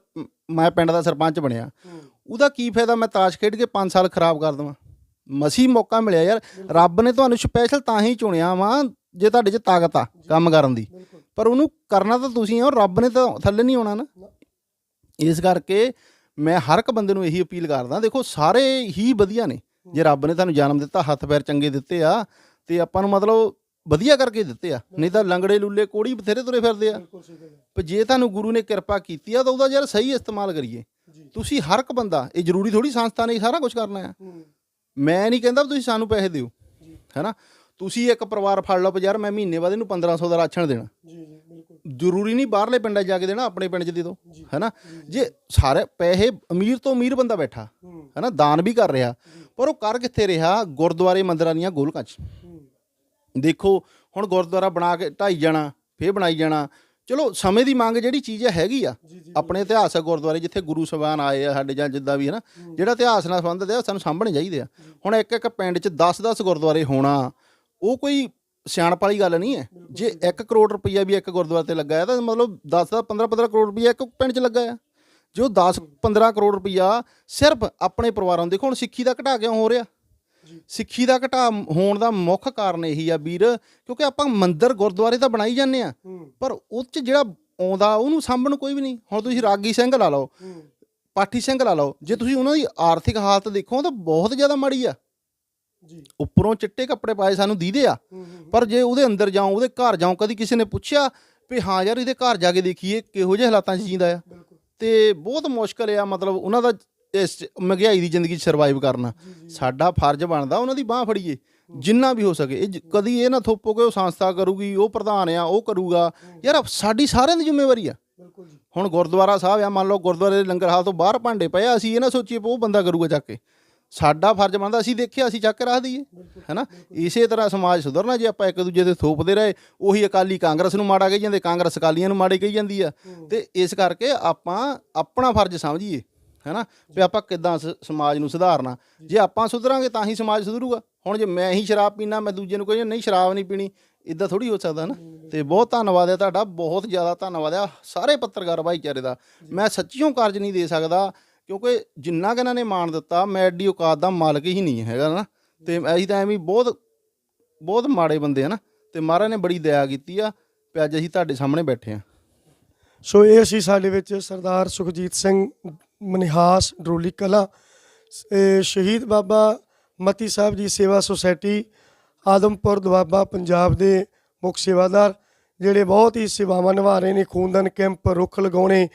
Speaker 1: ਮੈਂ ਪਿੰਡ ਦਾ ਸਰਪੰਚ ਬਣਿਆ। ਉਹਦਾ ਕੀ ਫਾਇਦਾ ਮੈਂ ਤਾਸ਼ ਖੇਡ ਕੇ 5 ਸਾਲ ਖਰਾਬ ਕਰ ਦਵਾਂ? ਮਸੀ ਮੌਕਾ ਮਿਲਿਆ ਯਾਰ। ਰੱਬ ਨੇ ਤੁਹਾਨੂੰ ਸਪੈਸ਼ਲ ਤਾਂ ਹੀ ਚੁਣਿਆ ਵਾ ਜੇ ਤੁਹਾਡੇ 'ਚ ਤਾਕਤ ਆ ਕੰਮ ਕਰਨ ਦੀ। ਪਰ ਉਹਨੂੰ ਕਰਨਾ ਤਾਂ ਤੁਸੀਂ ਆ ਰੱਬ ਨੇ ਤਾਂ ਥੱਲੇ ਨਹੀਂ ਆਉਣਾ ਨਾ। ਇਸ ਕਰਕੇ ਮੈਂ ਹਰ ਇੱਕ ਬੰਦੇ ਨੂੰ ਇਹੀ ਅਪੀਲ ਕਰਦਾ, ਦੇਖੋ ਸਾਰੇ ਹੀ ਵਧੀਆ ਨੇ। ਜੇ ਰੱਬ ਨੇ ਤੁਹਾਨੂੰ ਜਨਮ ਦਿੱਤਾ, ਹੱਥ ਪੈਰ ਚੰਗੇ ਦਿੱਤੇ ਆ, ਤੇ ਆਪਾਂ ਨੂੰ ਮਤਲਬ ਵਧੀਆ ਕਰਕੇ ਦਿੱਤੇ ਆ। ਨਹੀਂ ਤਾਂ ਲੰਗੜੇ ਲੁੱਲੇ ਕੋੜੀ ਬਥੇਰੇ ਤੁਰੇ ਫਿਰਦੇ ਆ। ਪਰ ਜੇ ਤੁਹਾਨੂੰ ਗੁਰੂ ਨੇ ਕਿਰਪਾ ਕੀਤੀ ਆ, ਤਾਂ ਉਹਦਾ ਯਾਰ ਸਹੀ ਇਸਤੇਮਾਲ ਕਰੀਏ। ਤੁਸੀਂ ਹਰ ਇੱਕ ਬੰਦਾ, ਇਹ ਜ਼ਰੂਰੀ ਥੋੜੀ ਸੰਸਥਾ ਨੇ ਸਾਰਾ ਕੁਝ ਕਰਨਾ ਆ। ਮੈਂ ਨਹੀਂ ਕਹਿੰਦਾ ਵੀ ਤੁਸੀਂ ਸਾਨੂੰ ਪੈਸੇ ਦਿਓ, ਹੈਨਾ? ਤੁਸੀਂ ਇੱਕ ਪਰਿਵਾਰ ਫੜ ਲਓ ਯਾਰ ਮੈਂ ਮਹੀਨੇ ਬਾਅਦ ਇਹਨੂੰ 1500 ਦਾ ਰਾਸ਼ਨ ਦੇਣਾ।
Speaker 2: ਜੀ ਜੀ ਬਿਲਕੁਲ।
Speaker 1: ਜ਼ਰੂਰੀ ਨਹੀਂ ਬਾਹਰਲੇ ਪਿੰਡਾਂ 'ਚ ਜਾ ਕੇ ਦੇਣਾ ਆਪਣੇ ਪਿੰਡ 'ਚ ਦੇ ਦਿਓ ਹੈਨਾ? ਜੇ ਸਾਰੇ ਪੈਸੇ ਅਮੀਰ ਤੋਂ ਅਮੀਰ ਬੰਦਾ ਬੈਠਾ ਹੈਨਾ? ਦਾਨ ਵੀ ਕਰ ਰਿਹਾ ਪਰ ਉਹ ਕਰ ਕਿੱਥੇ ਰਿਹਾ? ਗੁਰਦੁਆਰੇ ਮੰਦਿਰਾਂ ਦੀਆਂ ਗੋਲਕਾਂ 'ਚ। ਦੇਖੋ ਹੁਣ ਗੁਰਦੁਆਰਾ ਬਣਾ ਕੇ ਢਾਈ ਜਾਣਾ ਫੇਰ ਬਣਾਈ ਜਾਣਾ। ਚਲੋ ਸਮੇਂ ਦੀ ਮੰਗ ਜਿਹੜੀ ਚੀਜ਼ ਹੈਗੀ ਆ ਆਪਣੇ ਇਤਿਹਾਸਕ ਗੁਰਦੁਆਰੇ ਜਿੱਥੇ ਗੁਰੂ ਸਾਹਿਬਾਨ ਆਏ ਆ ਸਾਡੇ ਜਾਂ ਜਿੱਦਾਂ ਵੀ ਹੈ। ਨਾ ਜਿਹੜਾ ਇਤਿਹਾਸ ਨਾਲ ਸੰਬੰਧਿਤ ਆ ਸਾਨੂੰ ਸਾਂਭਣੇ ਚਾਹੀਦੇ ਆ। ਹੁਣ ਇੱਕ ਇੱਕ ਪਿੰਡ 'ਚ 10-10 ਗੁਰਦੁਆਰੇ ਹੋਣਾ ਉਹ ਕੋਈ ਸਿਆਣਪ ਵਾਲੀ ਗੱਲ ਨਹੀਂ ਹੈ। ਜੇ 1 ਕਰੋੜ ਰੁਪਈਆ ਵੀ ਇੱਕ ਗੁਰਦੁਆਰੇ ਤੇ ਲੱਗਾ ਹੈ ਤਾਂ ਮਤਲਬ 10 15-15 ਕਰੋੜ ਰੁਪਈਆ ਇੱਕ ਪਿੰਡ 'ਚ ਲੱਗਾ ਆ ਜੋ 10-15 ਕਰੋੜ ਰੁਪਈਆ ਸਿਰਫ ਆਪਣੇ ਪਰਿਵਾਰਾਂ ਨੂੰ ਦੇਖੋ ਹੁਣ ਸਿੱਖੀ ਦਾ ਘਟਾ ਕਿਉਂ ਹੋ ਰਿਹਾ? ਸਿੱਖੀ ਦਾ ਘਟਾ ਹੋਣ ਦਾ ਮੁੱਖ ਕਾਰਨ ਇਹੀ ਆ ਵੀਰ ਕਿਉਂਕਿ ਆਪਾਂ ਮੰਦਿਰ ਗੁਰਦੁਆਰੇ ਤਾਂ ਬਣਾਈ ਜਾਂਦੇ ਆ ਪਰ ਉਹ 'ਚ ਜਿਹੜਾ ਆਉਂਦਾ ਉਹਨੂੰ ਸਾਂਭਣ ਕੋਈ ਵੀ ਨਹੀਂ। ਹੁਣ ਤੁਸੀਂ ਰਾਗੀ ਸਿੰਘ ਲਾ ਲਓ ਪਾਠੀ ਸਿੰਘ ਲਾ ਲਓ ਜੇ ਤੁਸੀਂ ਉਹਨਾਂ ਦੀ ਆਰਥਿਕ ਹਾਲਤ ਦੇਖੋ ਤਾਂ ਬਹੁਤ ਜ਼ਿਆਦਾ ਮਾੜੀ ਆ।
Speaker 2: ਜੀ।
Speaker 1: ਉੱਪਰੋਂ ਚਿੱਟੇ ਕੱਪੜੇ ਪਾਏ ਸਾਨੂੰ ਦੀਦੇ ਆ। ਪਰ ਜੇ ਉਹਦੇ ਅੰਦਰ ਜਾਓ ਉਹਦੇ ਘਰ ਜਾਓ ਕਦੀ ਕਿਸੇ ਨੇ ਪੁੱਛਿਆ ਵੀ ਹਾਂ ਯਾਰ ਇਹਦੇ ਘਰ ਜਾ ਕੇ ਦੇਖੀਏ ਕਿਹੋ ਜਿਹੇ ਹਾਲਾਤਾਂ 'ਚ ਜੀਂਦਾ ਆ? ਤੇ ਬਹੁਤ ਮੁਸ਼ਕਲ ਆ ਮਤਲਬ ਉਹਨਾਂ ਦਾ ਇਸ ਮਹਿੰਗਾਈ ਦੀ ਜ਼ਿੰਦਗੀ 'ਚ ਸਰਵਾਈਵ ਕਰਨਾ। ਸਾਡਾ ਫਰਜ਼ ਬਣਦਾ ਉਹਨਾਂ ਦੀ ਬਾਹ ਫੜੀਏ ਜਿੰਨਾ ਵੀ ਹੋ ਸਕੇ। ਇਹ ਕਦੀ ਇਹ ਨਾ ਥੋਪੋ ਕਿ ਉਹ ਸੰਸਥਾ ਕਰੂਗੀ ਉਹ ਪ੍ਰਧਾਨ ਆ ਉਹ ਕਰੂਗਾ। ਯਾਰ ਸਾਡੀ ਸਾਰਿਆਂ ਦੀ ਜ਼ਿੰਮੇਵਾਰੀ ਆ।
Speaker 2: ਬਿਲਕੁਲ ਜੀ।
Speaker 1: ਹੁਣ ਗੁਰਦੁਆਰਾ ਸਾਹਿਬ ਆ ਮੰਨ ਲਓ ਗੁਰਦੁਆਰੇ ਦੇ ਲੰਗਰ ਹਾਲ ਤੋਂ ਬਾਹਰ ਭਾਂਡੇ ਪਏ ਆ ਅਸੀਂ ਇਹ ਨਾ ਸੋਚੀਏ ਉਹ ਬੰਦਾ ਕਰੂਗਾ ਚੱਕ ਕੇ। ਸਾਡਾ ਫਰਜ਼ ਬਣਦਾ, ਅਸੀਂ ਦੇਖਿਆ, ਅਸੀਂ ਚੱਕ ਕੇ ਰੱਖ ਦਈਏ, ਹੈਨਾ? ਇਸੇ ਤਰ੍ਹਾਂ ਸਮਾਜ ਸੁਧਰਨਾ, ਜੇ ਆਪਾਂ ਇੱਕ ਦੂਜੇ ਦੇ ਥੋਪਦੇ ਰਹੇ, ਉਹੀ ਅਕਾਲੀ ਕਾਂਗਰਸ ਨੂੰ ਮਾੜਾ ਕਹੀ ਜਾਂਦੇ, ਕਾਂਗਰਸ ਅਕਾਲੀਆਂ ਨੂੰ ਮਾੜੇ ਕਹੀ ਜਾਂਦੀ ਆ। ਤੇ ਇਸ ਕਰਕੇ ਆਪਾਂ ਆਪਣਾ ਫਰਜ਼ ਸਮਝੀਏ, ਹੈਨਾ? ਵੀ ਆਪਾਂ ਕਿੱਦਾਂ ਸ- ਸਮਾਜ ਨੂੰ ਸੁਧਾਰਨਾ। ਜੇ ਆਪਾਂ ਸੁਧਰਾਂਗੇ, ਤਾਂ ਹੀ ਸਮਾਜ ਸੁਧਰੂਗਾ। ਹੁਣ ਜੇ ਮੈਂ ਹੀ ਸ਼ਰਾਬ ਪੀਣਾ ਮੈਂ ਦੂਜੇ ਨੂੰ ਕਹਾਂ ਨਹੀਂ, ਸ਼ਰਾਬ ਨਹੀਂ ਪੀਣੀ ਇਦਾਂ ਥੋੜੀ ਹੋ ਸਕਦਾ ਨਾ ਤੇ ਬਹੁਤ ਧੰਨਵਾਦ ਹੈ ਤੁਹਾਡਾ, ਬਹੁਤ ਜ਼ਿਆਦਾ ਧੰਨਵਾਦ ਹੈ। ਸਾਰੇ ਪੱਤਰਕਾਰ ਭਾਈਚਾਰੇ ਦਾ, ਮੈਂ ਸੱਚੀਓ ਕਰਜ਼ ਨਹੀਂ ਦੇ ਸਕਦਾ ਕਿਉਂਕਿ ਜਿੰਨਾ ਕਿ ਇਹਨਾਂ ਨੇ ਮਾਣ ਦਿੱਤਾ, ਮੈਂ ਐਡੀ ਔਕਾਤ ਦਾ ਮਾਲਕ ਹੀ ਨਹੀਂ ਹੈਗਾ ਨਾ। ਤੇ ਅਸੀਂ ਤਾਂ ਐਵੇਂ ਬਹੁਤ ਬਹੁਤ ਮਾੜੇ ਬੰਦੇ ਆ ਨਾ। ਤੇ ਮਹਾਰਾਜ ਨੇ ਬੜੀ ਦਇਆ ਕੀਤੀ ਆ, ਤੇ ਅੱਜ ਅਸੀਂ ਤੁਹਾਡੇ ਸਾਹਮਣੇ ਬੈਠੇ ਆ।
Speaker 2: ਸੋ ਇਹ ਸੀ ਸਾਡੇ ਵਿੱਚ ਸਰਦਾਰ ਸੁਖਜੀਤ ਸਿੰਘ ਮਨਿਹਾਸ ਡਰੋਲੀ ਕਲਾ ਸ਼ਹੀਦ ਬਾਬਾ ਮਤੀ ਸਾਹਿਬ ਜੀ ਸੇਵਾ ਸੁਸਾਇਟੀ, ਆਦਮਪੁਰ ਦੁਆਬਾ ਪੰਜਾਬ ਦੇ ਮੁੱਖ ਸੇਵਾਦਾਰ, ਜਿਹੜੇ ਬਹੁਤ ਹੀ ਸੇਵਾਵਾਂ ਨਿਭਾ ਰਹੇ ਨੇ, ਖੂਨਦਾਨ ਕੈਂਪ ਰੁੱਖ ਲਗਾਉਣੇ,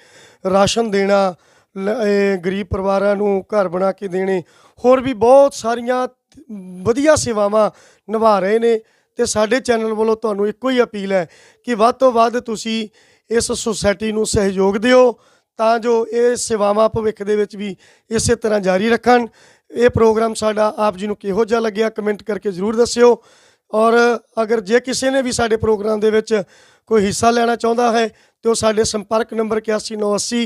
Speaker 2: ਰਾਸ਼ਨ ਦੇਣਾ ਗਰੀਬ ਪਰਿਵਾਰਾਂ ਨੂੰ ਘਰ ਬਣਾ ਕੇ ਦੇਣੇ, ਹੋਰ ਵੀ ਬਹੁਤ ਸਾਰੀਆਂ ਵਧੀਆ ਸੇਵਾਵਾਂ ਨਿਭਾ ਰਹੇ ਨੇ ਤੇ ਸਾਡੇ ਚੈਨਲ ਵੱਲੋਂ ਤੁਹਾਨੂੰ ਇੱਕੋ ਹੀ ਅਪੀਲ ਹੈ ਕਿ ਵੱਧ ਤੋਂ ਵੱਧ ਤੁਸੀਂ ਇਸ ਸੁਸਾਇਟੀ ਨੂੰ ਸਹਿਯੋਗ ਦਿਓ ਤਾਂ ਜੋ ਇਹ ਸੇਵਾਵਾਂ ਭਵਿੱਖ ਦੇ ਵਿੱਚ ਵੀ ਇਸੇ ਤਰ੍ਹਾਂ ਜਾਰੀ ਰੱਖਣ। ਇਹ ਪ੍ਰੋਗਰਾਮ ਸਾਡਾ ਆਪ ਜੀ ਨੂੰ ਕਿਹੋ ਜਿਹਾ ਲੱਗਿਆ ਕਮੈਂਟ ਕਰਕੇ ਜ਼ਰੂਰ ਦੱਸਿਓ। ਔਰ ਅਗਰ ਜੇ ਕਿਸੇ ਨੇ ਵੀ ਸਾਡੇ ਪ੍ਰੋਗਰਾਮ ਦੇ ਵਿੱਚ ਕੋਈ ਹਿੱਸਾ ਲੈਣਾ ਚਾਹੁੰਦਾ ਹੈ ਤੇ ਉਹ ਸਾਡੇ ਸੰਪਰਕ ਨੰਬਰ 8180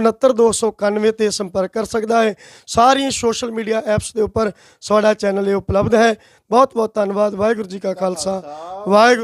Speaker 2: 69291 ਤੇ ਸੰਪਰਕ ਕਰ ਸਕਦਾ ਹੈ। ਸਾਰੀਆਂ ਸੋਸ਼ਲ ਮੀਡੀਆ ਐਪਸ ਦੇ ਉੱਪਰ ਸਾਡਾ ਚੈਨਲ ਇਹ ਉਪਲਬਧ ਹੈ। ਬਹੁਤ ਬਹੁਤ ਧੰਨਵਾਦ। ਵਾਹਿਗੁਰੂ ਜੀ ਕਾ ਖਾਲਸਾ। ਵਾਹਿਗੁਰੂ